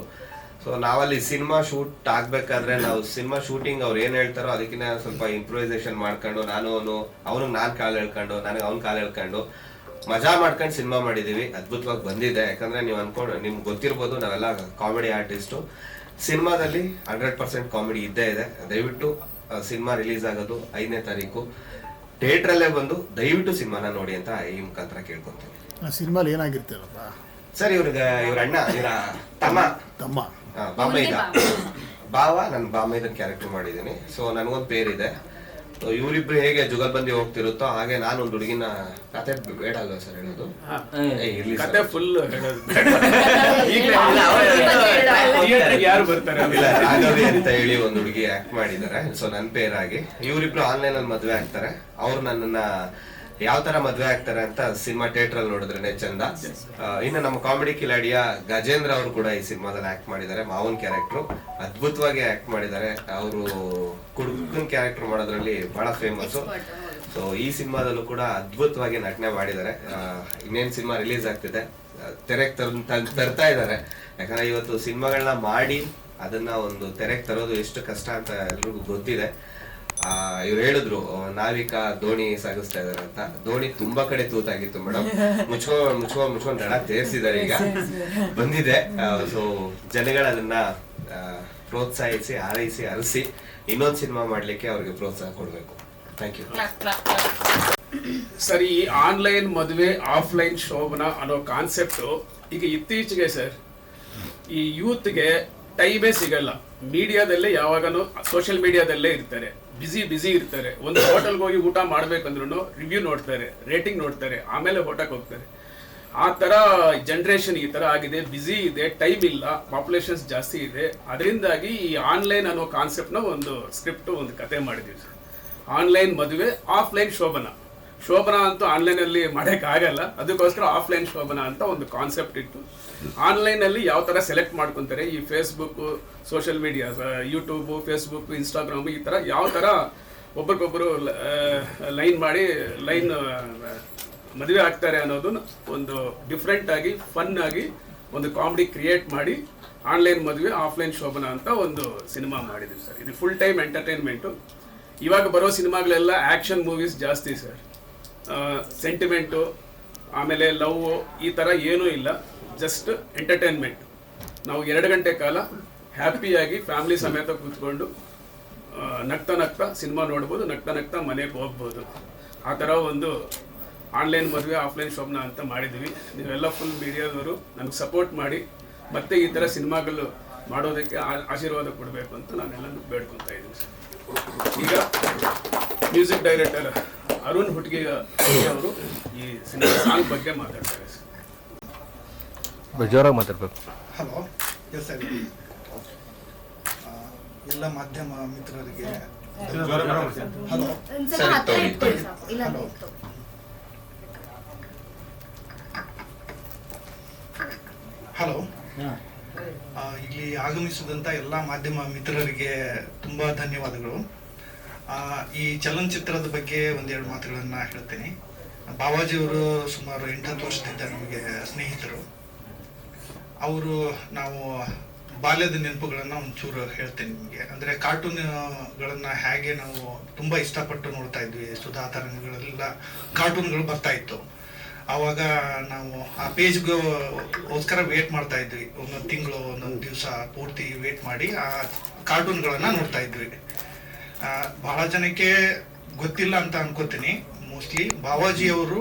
ಸೊ ನಾವಲ್ಲಿ ಸಿನಿಮಾ ಶೂಟ್ ಆಗ್ಬೇಕಾದ್ರೆ ನಾವು ಸಿನಿಮಾ ಶೂಟಿಂಗ್ ಅವ್ರು ಏನ್ ಹೇಳ್ತಾರೋ ಅದಕ್ಕಿಂತ ಸ್ವಲ್ಪ ಇಂಪ್ರೂವೈಸೇಷನ್ ಮಾಡ್ಕೊಂಡು ನಾನು ಅವನು ಅವನಿಗೆ ನಾನ್ ಕಾಲು ಹೇಳ್ಕೊಂಡು ನನಗೆ ಅವ್ನ ಕಾಲು ಹೇಳ್ಕೊಂಡು ಮಜಾ ಮಾಡ್ಕೊಂಡು ಸಿನಿಮಾ ಮಾಡಿದೀವಿ. ಅದ್ಭುತವಾಗಿ ಬಂದಿದೆ. ಯಾಕಂದ್ರೆ ನೀವು ಅನ್ಕೊಂಡು ನಿಮ್ಗೆ ಗೊತ್ತಿರ್ಬೋದು ನಾವೆಲ್ಲ ಕಾಮಿಡಿ ಆರ್ಟಿಸ್ಟು ಸಿನಿಮಾದಲ್ಲಿ ಹಂಡ್ರೆಡ್ ಪರ್ಸೆಂಟ್ ಕಾಮಿಡಿ ಇದ್ದೇ ಇದೆ. ದಯವಿಟ್ಟು ಸಿನಿಮಾ ರಿಲೀಸ್ ಆಗೋದು ಐದನೇ ತಾರೀಕು. ಥಿಯೇಟ್ರಲ್ಲೇ ಬಂದು ದಯವಿಟ್ಟು ಸಿನಿಮಾನ ನೋಡಿ ಅಂತ ಈ ಮುಖಾಂತರ ಕೇಳ್ಕೊತೀನಿ. ಸಿನಿಮಾಲಿ ಏನಾಗಿರ್ತೀರಪ್ಪ ಸರ್ ಇವ್ರಿಗೆ ಇವ್ರ ಅಣ್ಣ ಇವರ ತಮ್ಮ. ತಮ್ಮ. ಆ, ಬಾಮೈದ ಭಾವ [coughs] ನಾನು ಬಾಂಬೈದ ಕ್ಯಾರೆಕ್ಟರ್ ಮಾಡಿದ್ದೀನಿ. ಸೊ ನನಗೊಂದು ಇದೆ. ಸೊ ಇವರಿಬ್ರು ಹೇಗೆ ಜುಗಲ್ಬಂದಿ ಹೋಗ್ತಿರುತ್ತೋ ಹಾಗೆ ನಾನು ಒಂದು ಹುಡುಗಿನ ಕತೆ ಬೇಡ ಅಲ್ವಾ ಸರ್ ಹೇಳೋದು? ಏ, ಇರ್ಲಿ sir. ಕತೆ ಫುಲ್ [laughs] ಯಾರು ಬರ್ತಾರೆ? ಇಲ್ಲ ರಾಘವಿ ಅಂತ ಹೇಳಿ ಒಂದು ಹುಡುಗಿ ಆಕ್ಟ್ ಮಾಡಿದ್ದಾರೆ. ಸೊ ನನ್ ಪೇರಾಗಿ. ಇವರಿಬ್ರು ಆನ್ಲೈನ್ ಅಲ್ಲಿ ಮದ್ವೆ ಆಗ್ತಾರೆ. ಅವ್ರು ನನ್ನನ್ನ ಯಾವ ತರ ಮದ್ವೆ ಆಗ್ತಾರೆ ಅಂತ ಸಿನಿಮಾ ಥಿಯೇಟರ್ ಅಲ್ಲಿ ನೋಡಿದ್ರೆ ಚಂದ. ಇನ್ನು ನಮ್ಮ ಕಾಮಿಡಿ ಕಿಲಾಡಿಯ ಗಜೇಂದ್ರ ಅವರು ಕೂಡ ಈ ಸಿನಿಮಾದಲ್ಲಿ ಆಕ್ಟ್ ಮಾಡಿದ್ದಾರೆ ಮಾವನ್ ಕ್ಯಾರೆಕ್ಟರ್ ಅದ್ಭುತವಾಗಿ ಆಕ್ಟ್ ಮಾಡಿದ್ದಾರೆ. ಅವರು ಕುಡುಕನ್ ಕ್ಯಾರೆಕ್ಟರ್ ಮಾಡೋದ್ರಲ್ಲಿ ಬಹಳ ಫೇಮಸ್ ಸೊ ಈ ಸಿನಿಮಾದಲ್ಲೂ ಕೂಡ ಅದ್ಭುತವಾಗಿ ನಟನೆ ಮಾಡಿದ್ದಾರೆ. ಇನ್ನೇನ್ ಸಿನಿಮಾ ರಿಲೀಸ್ ಆಗ್ತಿದೆ. ತೆರೆಗೆ ತರ್ ತರ್ತಾ ಇದ್ದಾರೆ. ಯಾಕಂದ್ರೆ ಇವತ್ತು ಸಿನಿಮಾಗಳನ್ನ ಮಾಡಿ ಅದನ್ನ ಒಂದು ತೆರೆಗೆ ತರೋದು ಎಷ್ಟು ಕಷ್ಟ ಅಂತ ಎಲ್ರಿಗೂ ಗೊತ್ತಿದೆ. ಇವ್ರು ಹೇಳಿದ್ರು ನಾವಿಕ ದೋಣಿ ಸಾಗಿಸ್ತಾ ಇದಾರೆ ಅಂತ. ದೋಣಿ ತುಂಬಾ ಕಡೆ ತೂತಾಗಿತ್ತು ಮೇಡಮ್ ಮುಚ್ಕೋ ಮುಚ್ಕೋ ಮುಚ್ಕೊಂಡ್ ದಡ ತೇರ್ಸಿದ್ದಾರೆ ಈಗ. ಬಂದಿದೆ. ಸೊ ಜನಗಳನ್ನ ಅದನ್ನ ಪ್ರೋತ್ಸಾಹಿಸಿ ಹಾರೈಸಿ ಹರಿಸಿ ಇನ್ನೊಂದು ಸಿನಿಮಾ ಮಾಡ್ಲಿಕ್ಕೆ ಅವ್ರಿಗೆ ಪ್ರೋತ್ಸಾಹ ಕೊಡ್ಬೇಕು. ಥ್ಯಾಂಕ್ ಯು ಸರ್ ಈ ಆನ್ಲೈನ್ ಮದುವೆ ಆಫ್ಲೈನ್ ಶೋಭನ ಅನ್ನೋ ಕಾನ್ಸೆಪ್ಟ್ ಈಗ ಇತ್ತೀಚೆಗೆ ಸರ್ ಈ ಯೂತ್ಗೆ ಟೈಮೇ ಸಿಗಲ್ಲ. ಮೀಡಿಯಾದಲ್ಲೇ ಯಾವಾಗನೂ ಸೋಷಿಯಲ್ ಮೀಡಿಯಾದಲ್ಲೇ ಇರ್ತಾರೆ. ಬಿಸಿ ಬಿಸಿ ಇರ್ತಾರೆ. ಒಂದು ಹೋಟೆಲ್ಗೆ ಹೋಗಿ ಊಟ ಮಾಡ್ಬೇಕಂದ್ರೂ ರಿವ್ಯೂ ನೋಡ್ತಾರೆ ರೇಟಿಂಗ್ ನೋಡ್ತಾರೆ, ಆಮೇಲೆ ಹೋಟೆಲ್ಗೆ ಹೋಗ್ತಾರೆ. ಆ ಥರ ಜನ್ರೇಷನ್ ಈ ಥರ ಆಗಿದೆ ಬ್ಯುಸಿ ಇದೆ ಟೈಮ್ ಇಲ್ಲ ಪಾಪ್ಯುಲೇಷನ್ಸ್ ಜಾಸ್ತಿ ಇದೆ. ಅದರಿಂದಾಗಿ ಈ ಆನ್ಲೈನ್ ಅನ್ನೋ ಕಾನ್ಸೆಪ್ಟ್ನ ಒಂದು ಸ್ಕ್ರಿಪ್ಟ್ ಒಂದು ಕತೆ ಮಾಡಿದ್ವಿ ಆನ್ಲೈನ್ ಮದುವೆ ಆಫ್ಲೈನ್ ಶೋಭನ. ಶೋಭನ ಅಂತೂ ಆನ್ಲೈನಲ್ಲಿ ಆಗಲ್ಲ ಅದಕ್ಕೋಸ್ಕರ ಆಫ್ಲೈನ್ ಶೋಭನ ಅಂತ ಒಂದು ಕಾನ್ಸೆಪ್ಟ್ ಇಟ್ಟು ಆನ್ಲೈನಲ್ಲಿ ಯಾವ ಥರ ಸೆಲೆಕ್ಟ್ ಮಾಡ್ಕೊತಾರೆ, ಈ Facebook social media YouTube Facebook Instagram ಈ ಥರ ಯಾವ ಥರ ಒಬ್ರಿಗೊಬ್ಬರು ಲೈನ್ ಮಾಡಿ ಲೈನ್ ಮದುವೆ ಆಗ್ತಾರೆ ಅನ್ನೋದನ್ನ ಒಂದು ಡಿಫ್ರೆಂಟ್ ಆಗಿ ಫನ್ ಆಗಿ ಒಂದು ಕಾಮಿಡಿ ಕ್ರಿಯೇಟ್ ಮಾಡಿ ಆನ್ಲೈನ್ ಮದುವೆ ಆಫ್ಲೈನ್ ಶೋಭನ ಅಂತ ಒಂದು ಸಿನಿಮಾ ಮಾಡಿದ್ವಿ ಸರ್ ಇದು ಫುಲ್ ಟೈಮ್ ಎಂಟರ್ಟೈನ್ಮೆಂಟು ಇವಾಗ ಬರೋ ಸಿನಿಮಾಗಳೆಲ್ಲ ಆ್ಯಕ್ಷನ್ ಮೂವೀಸ್ ಜಾಸ್ತಿ ಸರ್ ಸೆಂಟಿಮೆಂಟು ಆಮೇಲೆ ಲವ್, ಈ ಥರ ಏನೂ ಇಲ್ಲ. ಜಸ್ಟ್ ಎಂಟರ್ಟೈನ್ಮೆಂಟ್ ನಾವು ಎರಡು ಗಂಟೆ ಕಾಲ ಹ್ಯಾಪಿಯಾಗಿ ಫ್ಯಾಮಿಲಿ ಸಮೇತ ಕೂತ್ಕೊಂಡು ನಗ್ತಾ ನಗ್ತಾ ಸಿನಿಮಾ ನೋಡ್ಬೋದು, ನಗ್ತಾ ನಗ್ತಾ ಮನೆಗೆ ಹೋಗ್ಬೋದು. ಆ ಥರ ಒಂದು ಆನ್ಲೈನ್ ಮದುವೆ ಆಫ್ಲೈನ್ ಶೋಭನ ಅಂತ ಮಾಡಿದ್ವಿ. ನೀವೆಲ್ಲ ಫುಲ್ ಮೀಡಿಯಾದವರು ನನಗೆ ಸಪೋರ್ಟ್ ಮಾಡಿ, ಮತ್ತೆ ಈ ಥರ ಸಿನಿಮಾಗಳು ಮಾಡೋದಕ್ಕೆ ಆಶೀರ್ವಾದ ಕೊಡಬೇಕು ಅಂತ ನಾನೆಲ್ಲನೂ ಬೇಡ್ಕೊತಾ ಇದ್ದೀನಿ. ಈಗ ಮ್ಯೂಸಿಕ್ ಡೈರೆಕ್ಟರ್ ಅರುಣ್ ಹುಟ್ಗಿ ಅವರು ಈ ಸಿನಿಮಾ ಸಾಂಗ್ ಬಗ್ಗೆ ಮಾತಾಡ್ತಾರೆ. ಜೋರಾಗಿ ಮಾತಾಡ್ಬೇಕು. ಹಲೋ ಎಸ್ ಸರ್ ಎಲ್ಲ ಮಾಧ್ಯಮ ಮಿತ್ರರಿಗೆ ಹಲೋ ಹಲೋ ಹಲೋ ಇಲ್ಲಿ ಆಗಮಿಸಿದಂಥ ಎಲ್ಲ ಮಾಧ್ಯಮ ಮಿತ್ರರಿಗೆ ತುಂಬ ಧನ್ಯವಾದಗಳು. ಈ ಚಲನಚಿತ್ರದ ಬಗ್ಗೆ ಒಂದೆರಡು ಮಾತುಗಳನ್ನು ಹೇಳ್ತೀನಿ. ಬಾಬಾಜಿಯವರು ಸುಮಾರು ಎಂಟತ್ತು ವರ್ಷದಿಂದ ನಮಗೆ ಸ್ನೇಹಿತರು. ಅವರು ನಾವು ಬಾಲ್ಯದ ನೆನಪುಗಳನ್ನ ಒಂಚೂರು ಹೇಳ್ತೇನೆ ನಿಮಗೆ. ಅಂದ್ರೆ ಕಾರ್ಟೂನ್ಗಳನ್ನು ಹೇಗೆ ನಾವು ತುಂಬಾ ಇಷ್ಟಪಟ್ಟು ನೋಡ್ತಾ ಇದ್ವಿ, ಸುಧಾ ತರಂಗಗಳೆಲ್ಲ ಕಾರ್ಟೂನ್ಗಳು ಬರ್ತಾ ಇತ್ತು. ಆವಾಗ ನಾವು ಆ ಪೇಜ್ಗೋಸ್ಕರ ವೇಟ್ ಮಾಡ್ತಾ ಇದ್ವಿ. ಒಂದೊಂದು ತಿಂಗಳು, ಒಂದೊಂದು ದಿವಸ ಪೂರ್ತಿ ವೇಟ್ ಮಾಡಿ ಆ ಕಾರ್ಟೂನ್ಗಳನ್ನು ನೋಡ್ತಾ ಇದ್ವಿ. ಬಹಳ ಜನಕ್ಕೆ ಗೊತ್ತಿಲ್ಲ ಅಂತ ಅನ್ಕೋತೀನಿ. ಮೋಸ್ಟ್ಲಿ ಬಾವಾಜಿ ಅವರು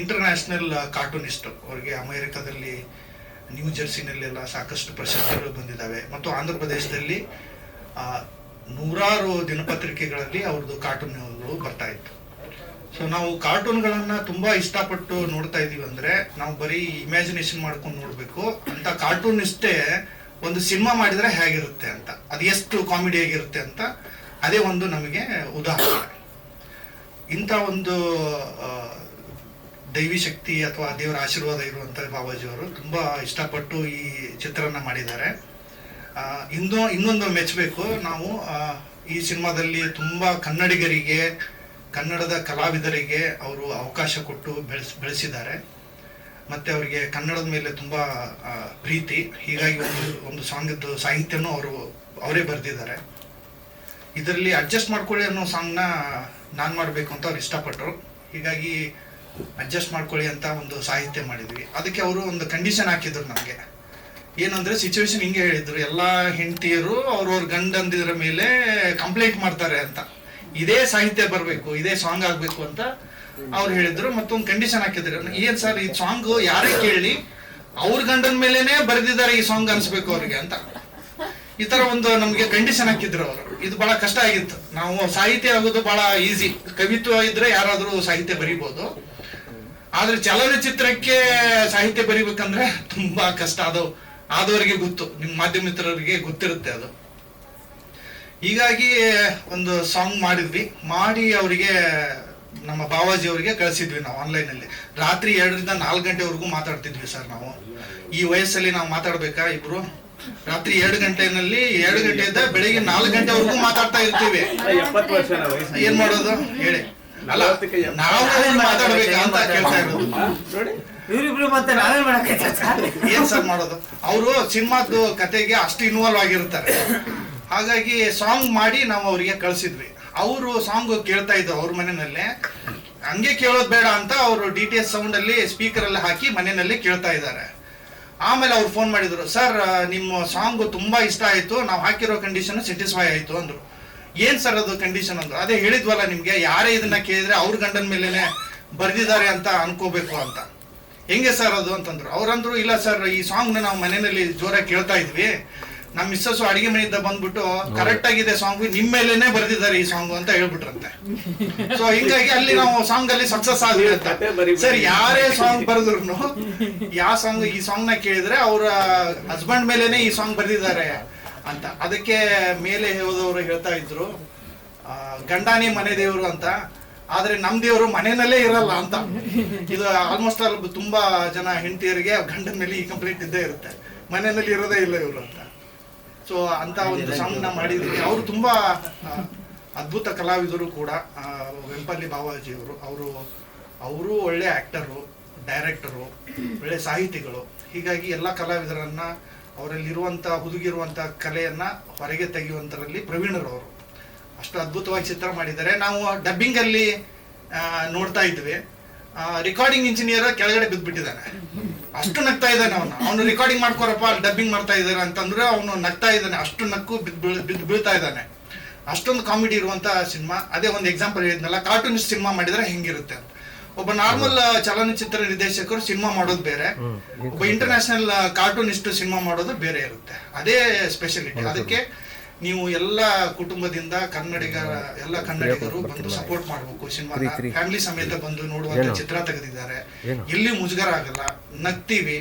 ಇಂಟರ್ನ್ಯಾಷನಲ್ ಕಾರ್ಟೂನಿಸ್ಟ್ ಅವರಿಗೆ ಅಮೆರಿಕದಲ್ಲಿ ನ್ಯೂ ಜೆರ್ಸಿನಲ್ಲೆಲ್ಲ ಸಾಕಷ್ಟು ಪ್ರಶಸ್ತಿಗಳು ಬಂದಿದ್ದಾವೆ. ಮತ್ತು ಆಂಧ್ರ ಪ್ರದೇಶದಲ್ಲಿ ನೂರಾರು ದಿನಪತ್ರಿಕೆಗಳಲ್ಲಿ ಅವ್ರದ್ದು ಕಾರ್ಟೂನ್ಗಳು ಬರ್ತಾ ಇತ್ತು. ಸೊ ನಾವು ಕಾರ್ಟೂನ್ಗಳನ್ನ ತುಂಬಾ ಇಷ್ಟಪಟ್ಟು ನೋಡ್ತಾ ಇದೀವಿ ಅಂದ್ರೆ ನಾವು ಬರೀ ಇಮ್ಯಾಜಿನೇಷನ್ ಮಾಡ್ಕೊಂಡು ನೋಡ್ಬೇಕು. ಅಂತ ಕಾರ್ಟೂನ್ ಇಷ್ಟೇ ಒಂದು ಸಿನಿಮಾ ಮಾಡಿದ್ರೆ ಹೇಗಿರುತ್ತೆ ಅಂತ. ಅದು ಎಷ್ಟು ಕಾಮಿಡಿ ಆಗಿರುತ್ತೆ ಅಂತ ಅದೇ ಒಂದು ನಮಗೆ ಉದಾಹರಣೆ. ಇಂಥ ಒಂದು ದೈವಿ ಶಕ್ತಿ ಅಥವಾ ದೇವರ ಆಶೀರ್ವಾದ ಇರುವಂತ ಬಾಬಾಜಿಯವರು ತುಂಬಾ ಇಷ್ಟಪಟ್ಟು ಈ ಚಿತ್ರನ ಮಾಡಿದ್ದಾರೆ. ಇನ್ನೂ, ಇನ್ನೊಂದು ಮೆಚ್ಚಬೇಕು ನಾವು ಈ ಸಿನಿಮಾದಲ್ಲಿ ತುಂಬಾ ಕನ್ನಡಿಗರಿಗೆ ಕನ್ನಡದ ಕಲಾವಿದರಿಗೆ ಅವರು ಅವಕಾಶ ಕೊಟ್ಟು ಬೆಳೆಸ್, ಬೆಳೆಸಿದ್ದಾರೆ. ಮತ್ತೆ ಅವರಿಗೆ ಕನ್ನಡದ ಮೇಲೆ ತುಂಬಾ ಪ್ರೀತಿ. ಹೀಗಾಗಿ ಒಂದು ಒಂದು ಸಾಂಗದ್ದು ಸಾಹಿತ್ಯನೂ ಅವರು, ಅವರೇ ಬರೆದಿದ್ದಾರೆ. ಇದರಲ್ಲಿ ಅಡ್ಜಸ್ಟ್ ಮಾಡ್ಕೊಳ್ಳಿ ಅನ್ನೋ ಸಾಂಗ್ನ ನಾನು ಮಾಡಬೇಕು ಅಂತ ಅವ್ರು ಇಷ್ಟಪಟ್ಟರು. ಹೀಗಾಗಿ ಅಡ್ಜಸ್ಟ್ ಮಾಡ್ಕೊಳ್ಳಿ ಅಂತ ಒಂದು ಸಾಹಿತ್ಯ ಮಾಡಿದ್ವಿ. ಅದಕ್ಕೆ ಅವರು ಒಂದು ಕಂಡೀಷನ್ ಹಾಕಿದ್ರು ನಮಗೆ. ಏನಂದ್ರೆ ಸಿಚುವೇಶನ್ ಹಿಂಗೆ ಹೇಳಿದ್ರು. ಎಲ್ಲಾ ಹೆಂಡತಿಯರು ಅವ್ರವ್ರ ಗಂಡಂದಿದ್ರ ಮೇಲೆ ಕಂಪ್ಲೇಂಟ್ ಮಾಡ್ತಾರೆ ಅಂತ. ಇದೇ ಸಾಹಿತ್ಯ ಬರಬೇಕು, ಇದೇ ಸಾಂಗ್ ಆಗ್ಬೇಕು ಅಂತ ಅವ್ರು ಹೇಳಿದ್ರು ಮತ್ತೊಂದು ಕಂಡೀಷನ್ ಹಾಕಿದ್ರು. ಏನ್ ಸರ್ ಈ ಸಾಂಗ್ ಯಾರೇ ಕೇಳಿ, ಅವ್ರ ಗಂಡನ ಮೇಲೇನೆ ಬರೆದಿದ್ದಾರೆ ಈ ಸಾಂಗ್ ಅನ್ಸ್ಬೇಕು ಅವ್ರಿಗೆ ಅಂತ. ಈ ತರ ಒಂದು ನಮ್ಗೆ ಕಂಡೀಷನ್ ಹಾಕಿದ್ರು ಅವರು. ಇದು ಬಹಳ ಕಷ್ಟ ಆಗಿತ್ತು. ನಾವು ಸಾಹಿತ್ಯ ಆಗೋದು ಬಹಳ ಈಸಿ ಕವಿತ್ವ ಇದ್ರೆ ಯಾರಾದ್ರೂ ಸಾಹಿತ್ಯ ಬರಿಬೋದು. ಆದ್ರೆ ಚಲನಚಿತ್ರಕ್ಕೆ ಸಾಹಿತ್ಯ ಬರಿಬೇಕಂದ್ರೆ ತುಂಬಾ ಕಷ್ಟ. ಅದು ಆದವರಿಗೆ ಗೊತ್ತು. ನಿಮ್ಮ ಮಾಧ್ಯಮಿತ್ರರಿಗೆ ಗೊತ್ತಿರುತ್ತೆ ಅದು. ಹೀಗಾಗಿ ಒಂದು ಸಾಂಗ್ ಮಾಡಿದ್ವಿ. ಮಾಡಿ ಅವರಿಗೆ ನಮ್ಮ ಬಾವಾಜಿ ಅವರಿಗೆ ಕಳಿಸಿದ್ವಿ ನಾವು ಆನ್ಲೈನ್ ಅಲ್ಲಿ. ರಾತ್ರಿ ಎರಡರಿಂದ ನಾಲ್ಕು ಗಂಟೆವರೆಗೂ ಮಾತಾಡ್ತಿದ್ವಿ ಸರ್ ನಾವು. ಈ ವಯಸ್ಸಲ್ಲಿ ನಾವು ಮಾತಾಡ್ಬೇಕಾ ಇಬ್ರು? ರಾತ್ರಿ ಎರಡು ಗಂಟೆನಲ್ಲಿ ಎರಡು ಗಂಟೆಯಿಂದ ಬೆಳಿಗ್ಗೆ ನಾಲ್ಕು ಗಂಟೆವರೆಗೂ ಮಾತಾಡ್ತಾ ಇರ್ತೀವಿ. ಏನ್ ಮಾಡೋದು? ಹೇಳಿ. ಅಲ್ಲ ನಾವು ಮಾತಾಡ್ಬೇಕಾ ಅಂತ ಕೇಳ್ತಾ ಇರೋದು? ಏನ್ ಸರ್ ಮಾಡೋದು? ಅವರು ಸಿನಿಮಾದ ಕತೆಗೆ ಅಷ್ಟು ಇನ್ವಾಲ್ವ್ ಆಗಿರ್ತಾರೆ. ಹಾಗಾಗಿ ಸಾಂಗ್ ಮಾಡಿ ನಾವು ಅವರಿಗೆ ಕಳಿಸಿದ್ವಿ. ಅವರು ಸಾಂಗ್ ಕೇಳ್ತಾ ಇದ್ರು ಅವ್ರ ಮನೆಯಲ್ಲೇ. ಹಂಗೆ ಕೇಳೋದು ಬೇಡ ಅಂತ ಅವರು ಡಿ ಟಿ ಎಸ್ ಸೌಂಡ್ ಅಲ್ಲಿ ಸ್ಪೀಕರ್ ಅಲ್ಲಿ ಹಾಕಿ ಮನೆಯಲ್ಲಿ ಕೇಳ್ತಾ ಇದ್ದಾರೆ. ಆಮೇಲೆ ಅವ್ರು ಫೋನ್ ಮಾಡಿದ್ರು ಸರ್ ನಿಮ್ಮ ಸಾಂಗ್ ತುಂಬಾ ಇಷ್ಟ ಆಯ್ತು, ನಾವು ಹಾಕಿರೋ ಕಂಡೀಷನ್ ಸ್ಯಾಟಿಸ್ಫೈ ಆಯ್ತು ಅಂದ್ರು. ಏನ್ ಸರ್ ಅದು ಕಂಡೀಷನ್ ಅಂದ್ರು. ಅದೇ ಹೇಳಿದ್ವಲ್ಲ ನಿಮ್ಗೆ, ಯಾರೇ ಇದನ್ನ ಕೇಳಿದ್ರೆ ಅವ್ರ ಗಂಡನ ಮೇಲೆನೆ ಬರ್ದಿದ್ದಾರೆ ಅಂತ ಅನ್ಕೋಬೇಕು ಅಂತ. ಹೆಂಗೆ ಸರ್ ಅದು? ಅಂತಂದ್ರು. ಅವ್ರಂದ್ರು, ಇಲ್ಲ ಸರ್ ಈ ಸಾಂಗ್ನ ನಾವು ಮನೆಯಲ್ಲಿ ಜೋರಾಗಿ ಕೇಳ್ತಾ ಇದ್ವಿ. ನಮ್ಮ ಮಿಸ್ಸಸ್ ಅಡಿಗೆ ಮನೆಯಿಂದ ಬಂದ್ಬಿಟ್ಟು ಕರೆಕ್ಟ್ ಆಗಿದೆ ಸಾಂಗ್ ನಿಮ್ಮ ಮೇಲೆನೆ ಬರ್ದಿದ್ದಾರೆ ಈ ಸಾಂಗ್ ಅಂತ ಹೇಳ್ಬಿಟ್ರಂತೆ. ಸೊ ಹಿಂಗಾಗಿ ಅಲ್ಲಿ ನಾವು ಸಾಂಗ್ ಅಲ್ಲಿ ಸಕ್ಸಸ್ ಆದ್ವಿ ಅಂತ ಸರ್ ಯಾರೇ ಸಾಂಗ್ ಬರೆದ್ರು ಯಾವ ಸಾಂಗ್ ಈ ಸಾಂಗ್ನ ಕೇಳಿದ್ರೆ ಅವ್ರ ಹಸ್ಬೆಂಡ್ ಮೇಲೇನೆ ಈ ಸಾಂಗ್ ಬರ್ದಿದ್ದಾರೆ ಅಂತ. ಅದಕ್ಕೆ ಮೇಲೆ ಹೋದವರು ಹೇಳ್ತಾ ಇದ್ರು ಗಂಡಾನೇ ಮನೆ ದೇವರು ಅಂತ. ಆದ್ರೆ ನಮ್ ದೇವರು ಮನೆಯಲ್ಲೇ ಇರಲ್ಲ ಅಂತ. ಇದು ಆಲ್ಮೋಸ್ಟ್ ಆಲ್ ತುಂಬಾ ಜನ ಹೆಂಡತಿಯರಿಗೆ ಗಂಡನ ಮೇಲೆ ಈ ಕಂಪ್ಲೇಂಟ್ ಇದ್ದೇ ಇರುತ್ತೆ. ಮನೆಯಲ್ಲಿ ಇರೋದೇ ಇಲ್ಲ ಇವರು ಅಂತ. ಸೊ ಅಂತ ಒಂದು ಸಾಂಗ್ನ ಮಾಡಿದೀವಿ ಅವರು ತುಂಬಾ ಅದ್ಭುತ ಕಲಾವಿದರು ಕೂಡ. ವೆಂಪಲ್ಲಿ ಬಾವಾಜಿ ಅವರು. ಅವರು ಅವರು ಒಳ್ಳೆ ಆಕ್ಟರು ಡೈರೆಕ್ಟರು ಒಳ್ಳೆ ಸಾಹಿತಿಗಳು. ಹೀಗಾಗಿ ಎಲ್ಲ ಕಲಾವಿದರನ್ನ ಅವರಲ್ಲಿರುವಂತ ಹುದುಗಿರುವಂತ ಕಲೆಯನ್ನ ಹೊರಗೆ ತೆಗೆಯುವಂತರಲ್ಲಿ ಪ್ರವೀಣರು ಅವರು. ಅಷ್ಟು ಅದ್ಭುತವಾಗಿ ಚಿತ್ರ ಮಾಡಿದ್ದಾರೆ. ನಾವು ಡಬ್ಬಿಂಗ್ ಅಲ್ಲಿ ನೋಡ್ತಾ ಇದ್ವಿ. ರೆಕಾರ್ಡಿಂಗ್ ಇಂಜಿನಿಯರ್ ಕೆಳಗಡೆ ಬಿದ್ದ್ಬಿಟ್ಟಿದ್ದಾನೆ ಅಷ್ಟು ನಗ್ತಾ ಇದ್ದಾನೆ ಅವನು. ಅವನು ರೆಕಾರ್ಡಿಂಗ್ ಮಾಡ್ಕೊರಪ್ಪ ಡಬ್ಬಿಂಗ್ ಮಾಡ್ತಾ ಇದ್ದಾರೆ ಅಂತಂದ್ರೆ ಅವನು ನಗ್ತಾ ಇದ್ದಾನೆ. ಅಷ್ಟು ನಕ್ಕು ಬಿದ್ದು ಬಿದ್ದು ಬೀಳ್ತಾ ಇದ್ದಾನೆ. ಅಷ್ಟೊಂದು ಕಾಮಿಡಿ ಇರುವಂತ ಸಿನಿಮಾ. ಅದೇ ಒಂದು ಎಕ್ಸಾಂಪಲ್ ಹೇಳಿದ್ನಲ್ಲ ಕಾರ್ಟೂನಿಸ್ಟ್ ಸಿನಿಮಾ ಮಾಡಿದ್ರೆ ಹೆಂಗಿರುತ್ತೆ ಅಂತ. ಒಬ್ಬ ನಾರ್ಮಲ್ ಚಲನಚಿತ್ರ ನಿರ್ದೇಶಕರು ಸಿನಿಮಾ ಮಾಡೋದು ಬೇರೆ. ಒಬ್ಬ ಇಂಟರ್ನ್ಯಾಷನಲ್ ಕಾರ್ಟೂನಿಸ್ಟ್ ಸಿನಿಮಾ ಮಾಡೋದು ಬೇರೆ ಇರುತ್ತೆ. ಅದೇ ಸ್ಪೆಷಾಲಿಟಿ ಅದಕ್ಕೆ ನೀವು ಎಲ್ಲ ಕುಟುಂಬದಿಂದ ಕನ್ನಡಿಗರ ಎಲ್ಲ ಕನ್ನಡಿಗರು ಬಂದು ಸಪೋರ್ಟ್ ಮಾಡಬೇಕು ಸಿನಿಮಾ ಫ್ಯಾಮಿಲಿ ಸಮೇತ ಬಂದು ನೋಡುವಂತ ಚಿತ್ರ ತೆಗೆದಿದ್ದಾರೆ. ಎಲ್ಲಿ ಮುಜುಗರ ಆಗಲ್ಲ ನಗ್ತೀವಿ.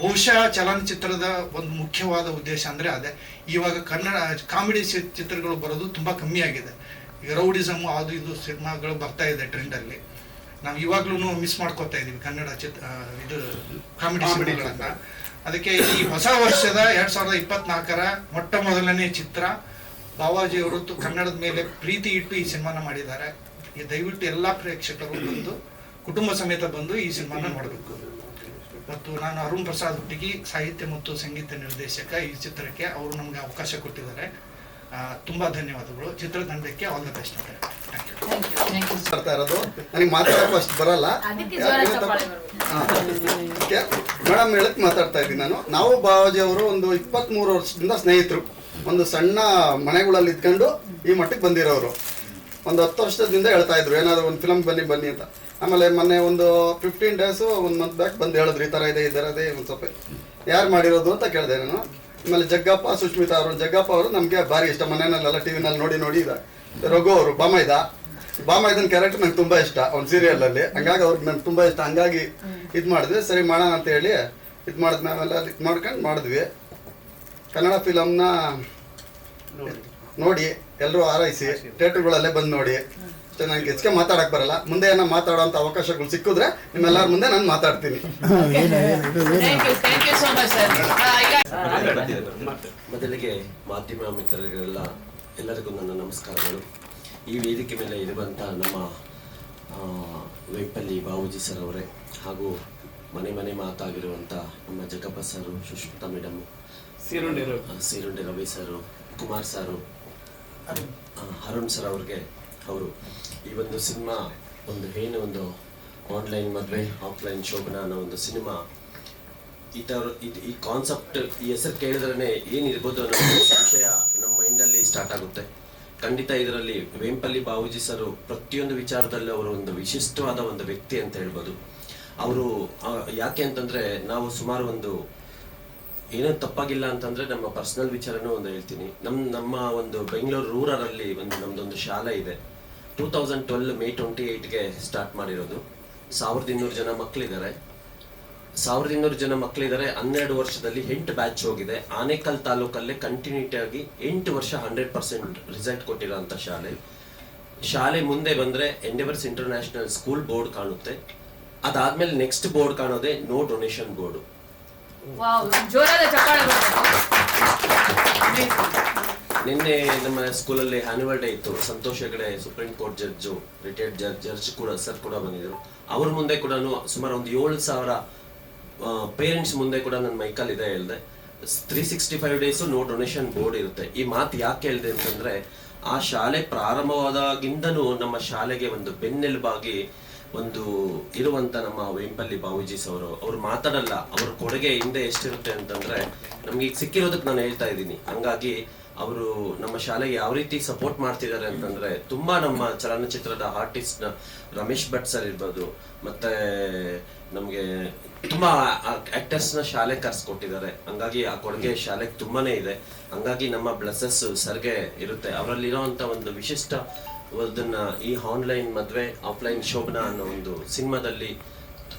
ಬಹುಶಃ ಚಲನಚಿತ್ರದ ಒಂದು ಮುಖ್ಯವಾದ ಉದ್ದೇಶ ಅಂದ್ರೆ ಅದೇ. ಇವಾಗ ಕನ್ನಡ ಕಾಮಿಡಿ ಚಿತ್ರಗಳು ಬರೋದು ತುಂಬಾ ಕಮ್ಮಿ ಆಗಿದೆ. ಈಗ ರೌಡಿಸಮ್ ಅದು ಇದು ಸಿನಿಮಾಗಳು ಬರ್ತಾ ಇದೆ ಟ್ರೆಂಡ್ ಅಲ್ಲಿ. ನಾವು ಇವಾಗ್ಲೂ ಮಿಸ್ ಮಾಡ್ಕೋತಾ ಇದೀವಿ ಕನ್ನಡ ಚಿತ್ರ ಇದು ಕಾಮಿಡಿ ಸಿನಿಮಾಗಳನ್ನ. ಅದಕ್ಕೆ ಈ ಹೊಸ ವರ್ಷದ ಎರಡ್ ಸಾವಿರದ ಇಪ್ಪತ್ನಾಲ್ಕರ ಮೊಟ್ಟ ಮೊದಲನೇ ಚಿತ್ರ ಬಾವಾಜಿ ಅವರು ಕನ್ನಡದ ಮೇಲೆ ಪ್ರೀತಿ ಇಟ್ಟು ಈ ಸಿನಿಮಾನ ಮಾಡಿದ್ದಾರೆ. ಈ ದಯವಿಟ್ಟು ಎಲ್ಲಾ ಪ್ರೇಕ್ಷಕರು ಬಂದು, ಕುಟುಂಬ ಸಮೇತ ಬಂದು ಈ ಸಿನಿಮಾನ ನೋಡಬೇಕು. ಮತ್ತು ನಾನು ಅರುಣ್ ಪ್ರಸಾದ್ ಹುಟ್ಟಿಗಿ ಸಾಹಿತ್ಯ ಮತ್ತು ಸಂಗೀತ ನಿರ್ದೇಶಕ ಈ ಚಿತ್ರಕ್ಕೆ ಅವರು ನಮ್ಗೆ ಅವಕಾಶ ಕೊಟ್ಟಿದ್ದಾರೆ. ತುಂಬಾ ಧನ್ಯವಾದಗಳು. ಚಿತ್ರತಂಡಕ್ಕೆ ಆಲ್ ದ ಬೆಸ್ಟ್ ಬರ್ತಾ ಇರೋದು. ನನಗೆ ಮಾತಾಡೋಕೆ ಅಷ್ಟು ಬರಲ್ಲ. ಅದಕ್ಕೆ ಜೋರ ಚಪ್ಪಾಳೆ ಬರ್ಬೇಕು. ಮೇಡಮ್ ಹೇಳಕ್ ಮಾತಾಡ್ತಾ ಇದ್ದೀನಿ ನಾನು. ನಾವು ಬಾವಾಜಿ ಅವರು ಒಂದು ಇಪ್ಪತ್ಮೂರು ವರ್ಷದಿಂದ ಸ್ನೇಹಿತರು. ಒಂದು ಸಣ್ಣ ಮನೆಗಳಲ್ಲಿ ಇದ್ಕೊಂಡು ಈ ಮಟ್ಟಕ್ಕೆ ಬಂದಿರೋರು. ಒಂದು ಹತ್ತು ವರ್ಷದಿಂದ ಹೇಳ್ತಾ ಇದ್ರು ಏನಾದ್ರು ಒಂದು ಫಿಲಮ್ ಬನ್ನಿ ಬನ್ನಿ ಅಂತ. ಆಮೇಲೆ ಮೊನ್ನೆ ಒಂದು ಫಿಫ್ಟೀನ್ ಡೇಸು ಒಂದು ಮಂತ್ ಬ್ಯಾಕ್ ಬಂದು ಹೇಳಿದ್ರು ಈ ಥರ ಇದೆ ಈ ಥರ ಇದೆ ಒಂದು ಸ್ವಲ್ಪ ಯಾರು ಮಾಡಿರೋದು ಅಂತ ಕೇಳಿದೆ ನಾನು. ಆಮೇಲೆ ಜಗ್ಗಪ್ಪ ಸುಷ್ಮಿತಾ ಅವರು ಜಗ್ಗಪ್ಪ ಅವರು ನಮಗೆ ಭಾರಿ ಇಷ್ಟ. ಮನೆಯಲ್ಲೆಲ್ಲ ಟಿ ವಿನಲ್ಲಿ ನೋಡಿ ನೋಡಿ ಇದೆ. ರಘು ಅವರು ಬಾಮೈದ. ಬಾಮೈದನ್ ಕ್ಯಾರೆಕ್ಟರ್ ನಂಗೆ ತುಂಬ ಇಷ್ಟ ಅವ್ನ ಸೀರಿಯಲ್ ಅಲ್ಲಿ. ಹಂಗಾಗಿ ಅವ್ರಿಗೆ ನಂಗೆ ತುಂಬ ಇಷ್ಟ. ಹಂಗಾಗಿ ಇದು ಮಾಡಿದ್ವಿ. ಸರಿ ಮಾಡೋಣ ಅಂತ ಹೇಳಿ ಇದು ನಾವೆಲ್ಲ ಇದು ಮಾಡ್ಕೊಂಡು ಮಾಡಿದ್ವಿ. ಕನ್ನಡ ಫಿಲಮ್ನ ನೋಡಿ. ಎಲ್ಲರೂ ಆರೈಸಿ. ಥಿಯೇಟರ್ಗಳಲ್ಲೇ ಬಂದು ನೋಡಿ. ನನಗೆ ಹೆಚ್ಚಿಗೆ ಮಾತಾಡಕ್ ಬರಲ್ಲ. ಮುಂದೆ ಏನೋ ಮಾತಾಡೋಂಥ ಅವಕಾಶಗಳು ಸಿಕ್ಕಿದ್ರೆ ನಿಮ್ಮೆಲ್ಲರ ಮುಂದೆ ನಾನು ಮಾತಾಡ್ತೀನಿ. ಮೊದಲಿಗೆ ಮಾಧ್ಯಮ ಮಿತ್ರರಿಗೆಲ್ಲ ಎಲ್ಲರಿಗೂ ನನ್ನ ನಮಸ್ಕಾರಗಳು. ಈ ವೇದಿಕೆ ಮೇಲೆ ಇರುವಂಥ ನಮ್ಮ ವೈಪಲ್ಲಿ ಬಾಬೂಜಿ ಸರ್ ಅವರೇ ಹಾಗೂ ಮನೆ ಮನೆ ಮಾತಾಗಿರುವಂಥ ನಮ್ಮ Jagappa sir Sushmita madam Seerundi Ravi. Seerundi Ravi sir Kumar sir Arun sir ಅವ್ರಿಗೆ ಅವರು ಈ ಒಂದು ಸಿನಿಮಾ ಒಂದು ಏನು ಒಂದು ಆನ್ಲೈನ್ ಮದುವೆ ಆಫ್ಲೈನ್ ಶೋಭನ ಅನ್ನೋ ಒಂದು ಸಿನಿಮಾ, ಈ ಥರ ಇದು ಈ ಕಾನ್ಸೆಪ್ಟ್ ಈ ಹೆಸರು ಕೇಳಿದ್ರೆ ಏನಿರ್ಬೋದು ಅನ್ನೋ ಸಂಶಯ ನಮ್ಮ ಮೈಂಡಲ್ಲಿ ಸ್ಟಾರ್ಟ್ ಆಗುತ್ತೆ. ಖಂಡಿತ ಇದರಲ್ಲಿ ವೇಂಪಲ್ಲಿ ಬಾಬೂಜಿ ಸರ್ ಪ್ರತಿಯೊಂದು ವಿಚಾರದಲ್ಲೂ ಅವರು ಒಂದು ವಿಶಿಷ್ಟವಾದ ಒಂದು ವ್ಯಕ್ತಿ ಅಂತ ಹೇಳ್ಬೋದು. ಅವರು ಯಾಕೆ ಅಂತಂದರೆ ನಾವು ಸುಮಾರು ಒಂದು ಏನೋ ತಪ್ಪಾಗಿಲ್ಲ ಅಂತಂದ್ರೆ ನಮ್ಮ ಪರ್ಸನಲ್ ವಿಚಾರನೂ ಒಂದು ಹೇಳ್ತೀನಿ. ನಮ್, ನಮ್ಮ ಒಂದು ಬೆಂಗಳೂರು ರೂರಲ್ ಅಲ್ಲಿ ಒಂದು, ನಮ್ದೊಂದು ಶಾಲೆ ಇದೆ. Two thousand twelve May twenty ಏಯ್ಟ್ಗೆ start ಮಾಡಿರೋದು. ಸಾವಿರದ ಇನ್ನೂರು ಜನ ಮಕ್ಕಳಿದ್ದಾರೆ ಸಾವಿರದ ಇನ್ನೂರು ಜನ ಮಕ್ಕಳಿದ್ದಾರೆ ಹನ್ನೆರಡು ವರ್ಷದಲ್ಲಿ ಎಂಟು ಬ್ಯಾಚ್ ಹೋಗಿದೆ. ಆನೇಕಲ್ ತಾಲೂಕಲ್ಲೇ ಕಂಟಿನ್ಯೂಟಿ ಆಗಿ ಎಂಟು ವರ್ಷ ಹಂಡ್ರೆಡ್ ಪರ್ಸೆಂಟ್ ರಿಸಲ್ಟ್ ಕೊಟ್ಟಿರೋಂಥ ಶಾಲೆ. ಶಾಲೆ ಮುಂದೆ ಬಂದರೆ ಎಂಡೆವರ್ಸ್ ಇಂಟರ್ನ್ಯಾಷನಲ್ ಸ್ಕೂಲ್ ಬೋರ್ಡ್ ಕಾಣುತ್ತೆ. ಅದಾದ್ಮೇಲೆ ನೆಕ್ಸ್ಟ್ ಬೋರ್ಡ್ ಕಾಣೋದೇ ನೋ ಡೊನೇಷನ್ ಬೋರ್ಡ್ ಜೋರಾದ ನಿನ್ನೆ ನಮ್ಮ ಸ್ಕೂಲಲ್ಲಿ ಆನ್ಯುವಲ್ ಡೇ ಇತ್ತು. Santosh Hegde Supreme Court judge retired judge judge ಕೂಡ ಸರ್ ಕೂಡ ಬಂದಿದ್ರು. ಅವ್ರ ಮುಂದೆ ಕೂಡ ಸುಮಾರು ಒಂದು ಏಳು ಸಾವಿರ ಪೇರೆಂಟ್ಸ್ ಮುಂದೆ ಕೂಡ ನನ್ನ ಮೈಕಲ್ ಇದೆ ಹೇಳಿದೆ. Three sixty five days no donation board ಇರುತ್ತೆ. ಈ ಮಾತು ಯಾಕೆ ಹೇಳಿದೆ ಅಂತಂದ್ರೆ, ಆ ಶಾಲೆ ಪ್ರಾರಂಭವಾದಾಗಿಂದನೂ ನಮ್ಮ ಶಾಲೆಗೆ ಒಂದು ಬೆನ್ನೆಲುಬಾಗಿ ಒಂದು ಇರುವಂತ ನಮ್ಮ ವೇಂಪಲ್ಲಿ ಬಾಬುಜೀಸ್ ಅವರು, ಅವ್ರು ಮಾತಾಡಲ್ಲ, ಅವ್ರ ಕೊಡುಗೆ ಹಿಂದೆ ಎಷ್ಟಿರುತ್ತೆ ಅಂತಂದ್ರೆ, ನಮ್ಗೆ ಈಗ ಸಿಕ್ಕಿರೋದಕ್ಕೆ ನಾನು ಹೇಳ್ತಾ ಇದ್ದೀನಿ. ಹಂಗಾಗಿ ಅವರು ನಮ್ಮ ಶಾಲೆಗೆ ಯಾವ ರೀತಿ ಸಪೋರ್ಟ್ ಮಾಡ್ತಿದ್ದಾರೆ ಅಂತಂದ್ರೆ, ತುಂಬಾ ನಮ್ಮ ಚಲನಚಿತ್ರದ ಆರ್ಟಿಸ್ಟ್ ರಮೇಶ್ ಭಟ್ ಸರ್ ಇರ್ಬೋದು, ಮತ್ತೆ ನಮ್ಗೆ ತುಂಬಾ ಆಕ್ಟರ್ಸ್ನ ಶಾಲೆ ಕರ್ಸ್ಕೊಟ್ಟಿದ್ದಾರೆ. ಹಂಗಾಗಿ ಆ ಕೊಡುಗೆ ಶಾಲೆಗೆ ತುಂಬಾನೇ ಇದೆ. ಹಂಗಾಗಿ ನಮ್ಮ ಬ್ಲೆಸಸ್ ಸರ್ಗೆ ಇರುತ್ತೆ. ಅವರಲ್ಲಿರುವಂತ ಒಂದು ವಿಶಿಷ್ಟ ಅದನ್ನ ಈ ಆನ್ಲೈನ್ ಮದ್ವೆ ಆಫ್ಲೈನ್ ಶೋಭನಾ ಅನ್ನೋ ಒಂದು ಸಿನಿಮಾದಲ್ಲಿ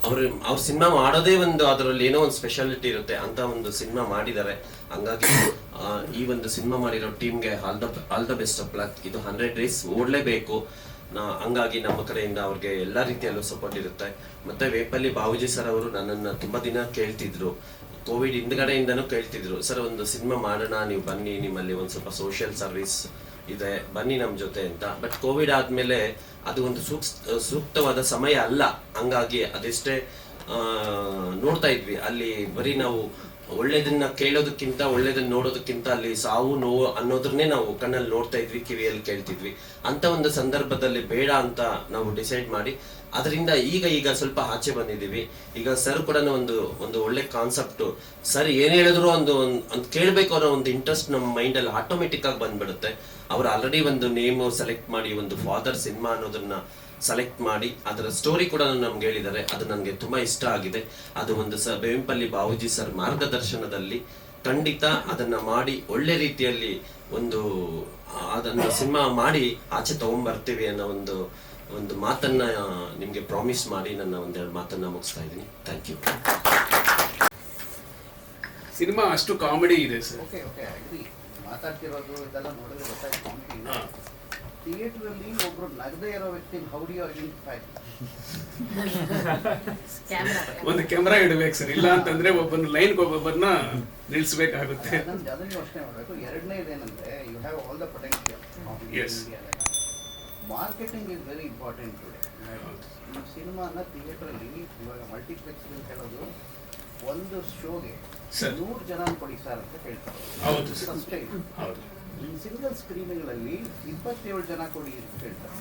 ಅವರು, ಅವ್ರ ಸಿನಿಮಾ ಮಾಡೋದೇ ಒಂದು ಅದರಲ್ಲಿ ಏನೋ ಒಂದು ಸ್ಪೆಷಾಲಿಟಿ ಇರುತ್ತೆ ಅಂತ ಒಂದು ಸಿನಿಮಾ ಮಾಡಿದ್ದಾರೆ. ಹಂಗಾಗಿ ಈ ಒಂದು ಸಿನಿಮಾ ಮಾಡಿರೋ ಟೀಮ್ಗೆ all the all the best of luck ಇದು ಹಂಡ್ರೆಡ್ ಡೇಸ್ ಓಡಲೇಬೇಕು. ಹಂಗಾಗಿ ನಮ್ಮ ಕಡೆಯಿಂದ ಅವ್ರಿಗೆ ಎಲ್ಲ ರೀತಿಯಲ್ಲೂ ಸಪೋರ್ಟ್ ಇರುತ್ತೆ. ಮತ್ತೆ ವೇಪಲ್ಲಿ ಬಾವುಜಿ ಸರ್ ಅವರು ನನ್ನನ್ನು ತುಂಬ ದಿನ ಕೇಳ್ತಿದ್ರು. ಕೋವಿಡ್ ಹಿಂದ್ಗಡೆಯಿಂದನೂ ಕೇಳ್ತಿದ್ರು, ಸರ್, ಒಂದು ಸಿನಿಮಾ ಮಾಡೋಣ, ನೀವು ಬನ್ನಿ, ನಿಮ್ಮಲ್ಲಿ ಒಂದು ಸ್ವಲ್ಪ ಸೋಷಿಯಲ್ ಸರ್ವಿಸ್ ಇದೆ, ಬನ್ನಿ ನಮ್ಮ ಜೊತೆ ಅಂತ. ಬಟ್ ಕೋವಿಡ್ ಆದ್ಮೇಲೆ ಅದು ಒಂದು ಸೂಕ್ತ, ಸೂಕ್ತವಾದ ಸಮಯ ಅಲ್ಲ. ಹಂಗಾಗಿ ಅದೆಷ್ಟೇ ನೋಡ್ತಾ ಇದ್ವಿ. ಅಲ್ಲಿ ಬರೀ ನಾವು ಒಳ್ಳೇದನ್ನ ಕೇಳೋದಕ್ಕಿಂತ ಒಳ್ಳೇದನ್ನ ನೋಡೋದಕ್ಕಿಂತ ಅಲ್ಲಿ ಸಾವು, ನೋವು ಅನ್ನೋದ್ರನ್ನೇ ನಾವು ಕಣ್ಣಲ್ಲಿ ನೋಡ್ತಾ ಇದ್ವಿ, ಕಿವಿಯಲ್ಲಿ ಕೇಳ್ತಿದ್ವಿ. ಅಂತ ಒಂದು ಸಂದರ್ಭದಲ್ಲಿ ಬೇಡ ಅಂತ ನಾವು ಡಿಸೈಡ್ ಮಾಡಿ ಅದರಿಂದ ಈಗ ಈಗ ಸ್ವಲ್ಪ ಆಚೆ ಬಂದಿದ್ದೀವಿ. ಈಗ ಸರ್ ಕೂಡ ಒಂದು ಒಂದು ಒಳ್ಳೆ ಕಾನ್ಸೆಪ್ಟು ಸರ್ ಏನು ಹೇಳಿದ್ರು ಒಂದು ಒಂದು ಕೇಳಬೇಕು ಅನ್ನೋ ಒಂದು ಇಂಟ್ರೆಸ್ಟ್ ನಮ್ಮ ಮೈಂಡಲ್ಲಿ ಆಟೋಮೆಟಿಕ್ ಆಗಿ ಬಂದ್ಬಿಡುತ್ತೆ. ಅವ್ರು ಆಲ್ರೆಡಿ ಒಂದು ನೇಮ್ ಸೆಲೆಕ್ಟ್ ಮಾಡಿ, ಒಂದು ಫಾದರ್ ಸಿನಿಮಾ ಅನ್ನೋದನ್ನ ಸೆಲೆಕ್ಟ್ ಮಾಡಿ, ಅದರ ಸ್ಟೋರಿ ಕೂಡ ನಮ್ಗೆ ಹೇಳಿದ್ದಾರೆ. ಅದು ನನಗೆ ತುಂಬಾ ಇಷ್ಟ ಆಗಿದೆ. ಅದು ಒಂದು ಸರ್ ಬೇವಿಂಪಲ್ಲಿ ಬಾವುಜಿ ಸರ್ ಮಾರ್ಗದರ್ಶನದಲ್ಲಿ ಖಂಡಿತ ಅದನ್ನ ಮಾಡಿ, ಒಳ್ಳೆ ರೀತಿಯಲ್ಲಿ ಒಂದು, ಅದನ್ನ ಸಿನಿಮಾ ಮಾಡಿ ಆಚೆ ತಗೊಂಡ್ಬರ್ತೀವಿ ಅನ್ನೋ ಒಂದು ಒಂದು ಮಾತನ್ನ ನಿಮಗೆ ಪ್ರಾಮಿಸ್ ಮಾಡಿ ನನ್ನ ಒಂದೆರಡು ಮಾತನ್ನ ಮುಗಿಸ್ತಾ ಇದ್ದೀನಿ. ಥ್ಯಾಂಕ್ ಯು ಸಿನಿಮಾ ಅಷ್ಟು ಕಾಮಿಡಿ ಇದೆ ಸರ್. ಓಕೆ ಓಕೆ ಅಗ್ರಿ ಮಾತಾಡ್ತಿರೋದು ಇದೆಲ್ಲ ನೋಡಿದ್ರೆ ಗೊತ್ತಾಯ್ತು. ಥಿಯೇಟರ್ ಅಲ್ಲಿ ಒಬ್ರು ನಗದೇ ಇರೋ ವ್ಯಕ್ತಿ ಹೌ ಡು ಯು ಐಡೆಂಟಿಫೈ ಒಂದು ಕ್ಯಾಮ್ರಾ ಇಡಬೇಕು ಸರ್. ಇಲ್ಲ ಅಂತಂದ್ರೆ ಒಬ್ಬನ ಲೈನ್ ಒಬ್ಬೊಬ್ಬರನ್ನ ನಿಲ್ಸ್ಬೇಕಾಗುತ್ತೆ. ಅದನ್ನ ಯೋಚನೆ ಮಾಡಬೇಕು. ಎರಡನೇದೇನಂದ್ರೆ you have all the potential Yes. Marketing is very important today ಈ ಸಿನಿಮಾನ ಥಿಯೇಟ್ರಲ್ಲಿ ಇವಾಗ ಮಲ್ಟಿಪ್ಲೆಕ್ಸ್ ಹೇಳೋದು ಒಂದು ಶೋಗೆ. ನೂರು ಜನ ಕೊಡಿ ಸರ್ ಅಂತ ಹೇಳ್ತಾರೆ. ಈ ಸಿಂಗಲ್ ಸ್ಕ್ರೀನ್ಗಳಲ್ಲಿ ಇಪ್ಪತ್ತೇಳು ಜನ ಕೊಡಿ ಅಂತ ಹೇಳ್ತಾರೆ.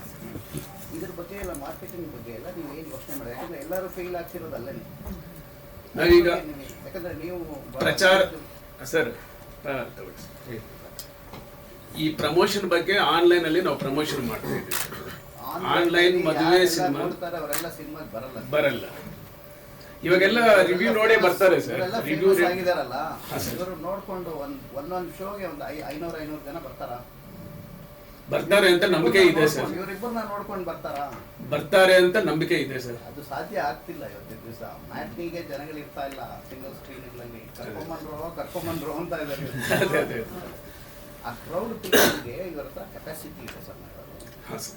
ಇದ್ರ ಬಗ್ಗೆ ಎಲ್ಲ ಮಾರ್ಕೆಟಿಂಗ್ ಬಗ್ಗೆ ಎಲ್ಲ ನೀವು ಏನು ಯೋಚನೆ ಮಾಡಿ ಯಾಕಂದ್ರೆ ಎಲ್ಲರೂ ಫೇಲ್ ಆಗ್ತಿರೋದು ಅಲ್ಲೇ. ನಾವೀಗ ಯಾಕಂದ್ರೆ ನೀವು ಪ್ರಚಾರ ಸರ್. ಈ ಪ್ರಮೋಷನ್ ಬಗ್ಗೆ ಆನ್ಲೈನ್ ಅಲ್ಲಿ ನಾವು ಪ್ರಮೋಷನ್ ಮಾಡ್ತೀವಿ ಆನ್ಲೈನ್ ಮದುವೆ ಸಿನಿಮಾ ಬರಲ್ಲ. ಬರಲ್ಲ. ಇವಾಗೆಲ್ಲ ರಿವ್ಯೂ ನೋಡಿ ಬರ್ತಾರೆ ಸರ್. ರಿವ್ಯೂ ಆಗಿದಾರಲ್ಲ. ಇವರು ನೋಡ್ಕೊಂಡು ಒಂದ್ ಒಂದೊಂದು ಶೋಗೆ ಒಂದು ಐನೂರು ಐನೂರು ಜನ ಬರ್ತಾರ? ಬರ್ತಾರೆ ಅಂತ ನಂಬಿಕೆ ಇದೆ ಸರ್. ಇವರಿಬ್ಬರನ್ನ ನೋಡ್ಕೊಂಡು ಬರ್ತಾರ? ಬರ್ತಾರೆ ಅಂತ ನಂಬಿಕೆ ಇದೆ ಸರ್. ಅದು ಸಾಧ್ಯ ಆಗ್ತಿಲ್ಲ ಇವತ್ತಿನ ದಿವಸ. ಮ್ಯಾಟ್ನಿಗೆ ಜನಗಳು ಇರ್ತಾ ಇಲ್ಲ ಸಿಂಗಲ್ ಸ್ಕ್ರೀನ್ಗಳಲ್ಲಿ ಕರ್ಕೊಂಬಂದ್ರು ಕರ್ಕೊಂಬಂದ್ರು ಅಂತ ಇದ್ದಾರೆ. ಆ ಕ್ರೌಡ್ ಪೀಪಲ್ಗೆ ಇವರ ಹತ್ರ ಕೆಪಾಸಿಟಿ ಇದೆ ಸರ್.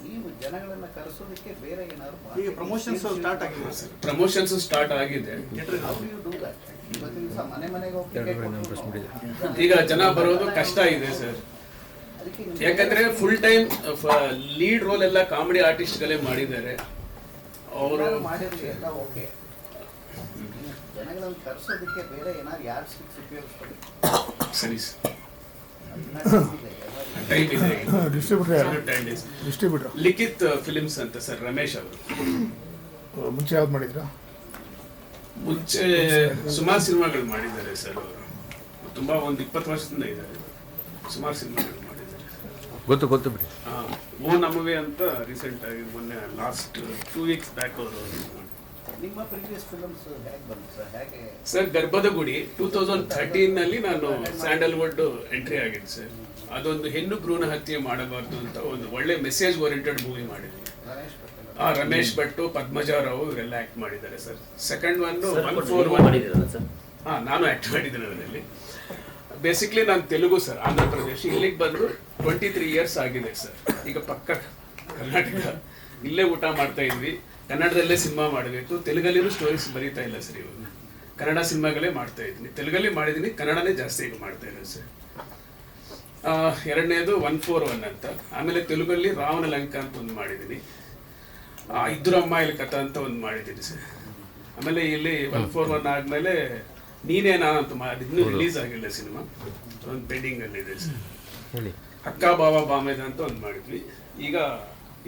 ನೀವು ಜನಗಳನ್ನ ಕರೆಸೋದಕ್ಕೆ ಬೇರೆ ಏನಾದ್ರು ಈಗ ಪ್ರಮೋಷನ್ಸ್ ಸ್ಟಾರ್ಟ್ ಆಗಿದೆ. ಪ್ರಮೋಷನ್ಸ್ ಸ್ಟಾರ್ಟ್ ಆಗಿದೆ. ಇವತ್ತಿನ ದಿವಸ ಮನೆ ಮನೆಗೆ ಹೋಗಿ ಈಗ ಜನ ಬರೋದು ಕಷ್ಟ ಇದೆ ಸರ್. ಯಾಕಂದ್ರೆ ಫುಲ್ ಟೈಮ್ ಲೀಡ್ ರೋಲ್ ಎಲ್ಲ ಕಾಮಿಡಿ ಆರ್ಟಿಸ್ಟ್ಗಳೇ ಮಾಡಿದ್ದಾರೆ. ಅವರು ಏನಾದ್ರು ಎಲ್ಲ ಓಕೆ ಜನಗಳನ್ನು ಕರೆಸೋದಕ್ಕೆ ಬೇರೆ ಏನಾದ್ರು ಯಾರು ಸ್ಟಿಕ್ಸ್ ಉಪಯೋಗಿಸ್ಕೊಳ್ಳಿ ಸರಿ ಸರ್. ಟೈಮ್ ಇದೆ distributor days distributor Likhith films ಅಂತ ಸರ್ ರಮೇಶ್ ಅವರು. ಮುಂಚೆ ಯಾವ್ದು ಮಾಡಿದ್ರಾ? ಮುಂಚೆ ಸುಮಾರು ಸಿನಿಮಾಗಳು ಮಾಡಿದ್ದಾರೆ ಸರ್ ಅವರು. ತುಂಬಾ ಒಂದು ಇಪ್ಪತ್ತು ವರ್ಷದಿಂದ ಇದ್ದಾರೆ. ಸುಮಾರು ಸಿನಿಮಾಗಳು ಮಾಡಿದ್ದಾರೆ ಗೊತ್ತು ಗೊತ್ತು ಬಿಡಿ. ಓ ನಮವೆ ಅಂತ ರೀಸೆಂಟ್ ಆಗಿ ಮೊನ್ನೆ ಲಾಸ್ಟ್ ಟೂ ವೀಕ್ಸ್ ಬ್ಯಾಕ್ ಅವರು ಸರ್? ಹೇಗೆ? ಸರ್ ಗರ್ಭದ ಗುಡಿ ಟೂ ತೌಸಂಡ್ ಥರ್ಟೀನ್ನಲ್ಲಿ ನಾನು ಸ್ಯಾಂಡಲ್ವುಡ್ ಎಂಟ್ರಿ ಆಗಿದ್ದು ಸರ್. ಅದೊಂದು ಹೆಣ್ಣು ಭ್ರೂಣ ಹತ್ಯೆ ಮಾಡಬಾರ್ದು ಅಂತ ಒಂದು ಒಳ್ಳೆ ಮೆಸೇಜ್ ಓರಿಯೆಂಟೆಡ್ ಮೂವಿ ಮಾಡಿದ್ವಿ ಆ ರಮೇಶ್ ಭಟ್ಟು ಪದ್ಮಜಾ ರಾವ್ ಇವರೆಲ್ಲ ಆಕ್ಟ್ ಮಾಡಿದ್ದಾರೆ sir. Second one one four one ಹಾ ನಾನು ಆಕ್ಟ್ ಮಾಡಿದ್ದೇನೆ ಅದರಲ್ಲಿ. ಬೇಸಿಕ್ಲಿ ನಾನು ತೆಲುಗು ಸರ್ ಆಂಧ್ರ ಪ್ರದೇಶ. ಇಲ್ಲಿಗೆ ಬಂದು ಟ್ವೆಂಟಿ ತ್ರೀ ಇಯರ್ಸ್ ಆಗಿದೆ ಸರ್. ಈಗ ಪಕ್ಕ ಕರ್ನಾಟಕ. ಇಲ್ಲೇ ಊಟ ಮಾಡ್ತಾ ಇದ್ವಿ. ಕನ್ನಡದಲ್ಲೇ ಸಿನಿಮಾ ಮಾಡಬೇಕು ತೆಲುಗಲ್ಲಿನೂ ಸ್ಟೋರೀಸ್ ಬರೀತಾ ಇಲ್ಲ ಸರ್ ಇವಾಗ. ಕನ್ನಡ ಸಿನಿಮಾಗಳೇ ಮಾಡ್ತಾ ಇದ್ದೀನಿ. ತೆಲುಗಲ್ಲಿ ಮಾಡಿದ್ದೀನಿ ಕನ್ನಡನೇ ಜಾಸ್ತಿ ಈಗ ಮಾಡ್ತಾ ಇದ್ದೀನಿ ಸರ್. ಎರಡನೇದು ಒನ್ ಫೋರ್ ಒನ್ ಅಂತ. ಆಮೇಲೆ ತೆಲುಗಲ್ಲಿ ರಾವಣ ಲಂಕ ಅಂತ ಒಂದು ಮಾಡಿದ್ದೀನಿ. ಇದ್ದುರಮ್ಮಾಯಿಲ್ ಕಥಾ ಅಂತ ಒಂದು ಮಾಡಿದ್ದೀನಿ ಸರ್. ಆಮೇಲೆ ಇಲ್ಲಿ ಒನ್ ಫೋರ್ ಒನ್ ಆದ್ಮೇಲೆ ನೀನೇ ನಾನು ಅಂತ ಮಾಡಿ ಇನ್ನೂ ರಿಲೀಸ್ ಆಗಿಲ್ಲ ಸಿನಿಮಾ. ಒಂದು ಪೆಂಡಿಂಗ್ ಅಲ್ಲಿ ಇದೆ ಸರ್. ಹೇಳಿ. ಅಕ್ಕ ಬಾಬಾ ಬಾಮೇದ ಅಂತ ಒಂದು ಮಾಡಿದ್ವಿ. ಈಗ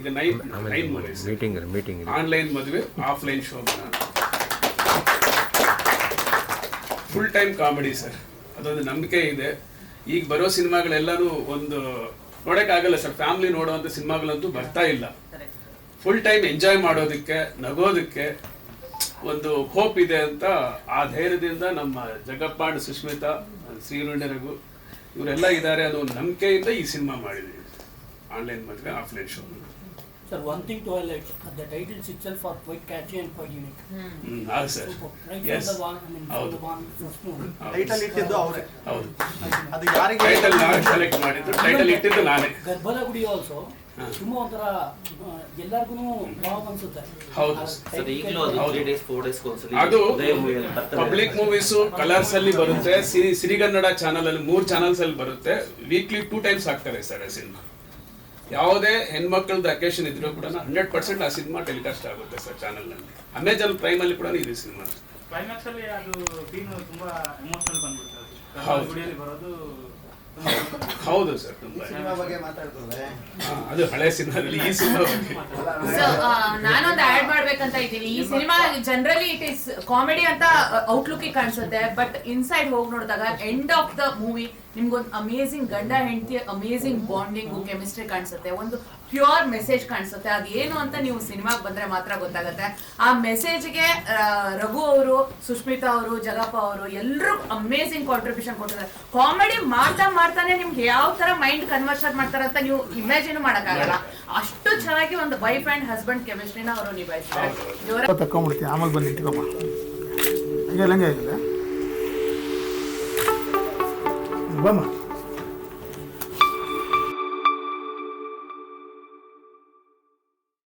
ಈಗ nine nine meeting meeting online ಮದುವೆ ಆಫ್ಲೈನ್ ಶೋಭನ ಫುಲ್ ಟೈಮ್ ಕಾಮಿಡಿ ಸರ್. ಅದೊಂದು ನಂಬಿಕೆ ಇದೆ. ಈಗ ಬರೋ ಸಿನಿಮಾಗಳೆಲ್ಲನೂ ಒಂದು ನೋಡೋಕ್ಕಾಗಲ್ಲ ಸರ್. ಫ್ಯಾಮಿಲಿ ನೋಡುವಂಥ ಸಿನಿಮಾಗಳಂತೂ ಬರ್ತಾ ಇಲ್ಲ. ಫುಲ್ ಟೈಮ್ ಎಂಜಾಯ್ ಮಾಡೋದಕ್ಕೆ ನಗೋದಕ್ಕೆ ಒಂದು ಹೋಪ್ ಇದೆ ಅಂತ ಆ ಧೈರ್ಯದಿಂದ ನಮ್ಮ ಜಗಪ್ಪ ಸುಶ್ಮಿತಾ ಶ್ರೀರುಂಡೆ ರಘು ಇವರೆಲ್ಲ ಇದ್ದಾರೆ ಅನ್ನೋ ಒಂದು ನಂಬಿಕೆಯಿಂದ ಈ ಸಿನಿಮಾ ಮಾಡಿದ್ದೀವಿ. ಆನ್ಲೈನ್ ಮದುವೆ offline show Sir, one thing to highlight, uh, the titles itself are quite catchy and quite unique. Hmm ಹೌದು sir one Right Yes. from the one, I mean, from ಹೌದು. the one first movie. Title ಇಟ್ಟಿದ್ದು ಅವರೇ. ಹೌದು. ಅದು ಯಾರಿಗೆ title ನಾನು select ಮಾಡಿದ್ದು. Title ಇಟ್ಟಿದ್ದು ನಾನೇ. ಗರ್ಭದ ಗುಡಿ ಆಲ್ಸೋ ಹಾ. ತುಂಬಾ ಒಂಥರ ಎಲ್ಲರಿಗೂ ಭಾವ ಅನ್ಸುತ್ತೆ. ಹೌದು. ಆ ಸರ್, ಈಗಲೂ ಅದು ತ್ರೀ ಡೇಸ್ ಫೋರ್ ಡೇಸ್ ಅದು ಪಬ್ಲಿಕ್ ಮೂವೀಸ್ ಕಲರ್ಸ್ ಅಲ್ಲಿ ಬರುತ್ತೆ. ಸಿರಿ ಸಿರಿಗನ್ನಡ ಚಾನಲ್ ಅಲ್ಲಿ ಮೂರ್ ಚಾನಲ್ಸ್ ಅಲ್ಲಿ ಬರುತ್ತೆ. ವೀಕ್ಲಿ ಟೂ ಟೈಮ್ಸ್ ಆಗ್ತಾರೆ ಸರ್ ಆ ಸಿನಿಮಾ ಯಾವುದೇ ಹೆಣ್ಮಕ್ಳದ್ದು ಅಕೇಶನ್ ಇದ್ರೂ ಕೂಡ ಹಂಡ್ರೆಡ್ ಪರ್ಸೆಂಟ್ ಆ ಸಿನಿಮಾ ಟೆಲಿಕಾಸ್ಟ್ ಆಗುತ್ತೆ ಸರ್ ಚಾನಲ್ನಲ್ಲಿ ಅಮೆಜಾನ್ ಪ್ರೈಮ್ ಅಲ್ಲಿ ಕೂಡ ಇದೆ ಸಿನಿಮಾ ಕ್ಲೈಮ್ಯಾಕ್ಸ್ ಅಲ್ಲಿ ಅದು ಸೀನ್ ತುಂಬಾ ಎಮೋಷನಲ್ ಬಂದ್ಬಿಡ್ತದೆ. ಹೌದು. ಗುಡಿಯಲ್ಲಿ ಬರೋದು [laughs] ಹೌದು ಸರ್ ತುಂಬಾ. ಸಿನಿಮಾ ಬಗ್ಗೆ ಮಾತಾಡ್ತದೆ. ಅದು ಹಳೆ ಸಿನಿಮಾದಲ್ಲಿ ಈ ಸಿನಿಮಾ [laughs] ನಾನೊಂದು ಆಡ್ ಮಾಡ್ಬೇಕಂತ ಇದ್ದೀನಿ. ಈ cinema generally it is comedy ಅಂತ ಔಟ್ಲುಕ್ ಕಾಣಿಸುತ್ತೆ. ಬಟ್ ಇನ್ಸೈಡ್ ಹೋಗಿ ನೋಡಿದಾಗ ಎಂಡ್ ಆಫ್ ದ ಮೂವಿ ನಿಮ್ಗೊಂದು ಅಮೇಸಿಂಗ್ ಗಂಡ, ಹೆಂಡತಿ ಅಮೇಸಿಂಗ್ ಬಾಂಡಿಂಗ್ ಕೆಮಿಸ್ಟ್ರಿ ಕಾಣಿಸುತ್ತೆ. ಒಂದು ಪ್ಯೂರ್ ಮೆಸೇಜ್ ಕಾಣಿಸುತ್ತೆ. ಅದೇನು ಅಂತ ನೀವು ಸಿನಿಮಾಗೆ ಬಂದ್ರೆ ಮಾತ್ರ ಗೊತ್ತಾಗುತ್ತೆ. ಆ ಮೆಸೇಜ್ಗೆ ರಘು ಅವರು, ಸುಷ್ಮಿತಾ ಅವರು, ಜಗಪ್ಪ ಅವರು ಎಲ್ಲರೂ ಅಮೇಸಿಂಗ್ ಕಾಂಟ್ರಿಬ್ಯೂಷನ್ ಕೊಟ್ಟಿದ್ದಾರೆ. ಕಾಮಿಡಿ ಮಾಡ್ತಾ ಮಾಡ್ತಾನೆ ನಿಮ್ಗೆ ಯಾವ ತರ ಮೈಂಡ್ ಕನ್ವರ್ಷನ್ ಮಾಡ್ತಾರೆ ಅಂತ ನೀವು ಇಮ್ಯಾಜಿನ್ ಮಾಡೋಕ್ಕಾಗಲ್ಲ. ಅಷ್ಟು ಚೆನ್ನಾಗಿ ಒಂದು ವೈಫ್ ಅಂಡ್ ಹಸ್ಬೆಂಡ್ ಕೆಮಿಸ್ಟ್ರಿನ ಅವರು ನಿಭಾಯಿಸ್ತಾರೆ ಆಮೇಲೆ ಬಂದು ಇಟ್ಕೊಮ್ಮ ಹಂಗೆ ಹಂಗೆ ಆಗಿದೆ ಬಮ್ಮ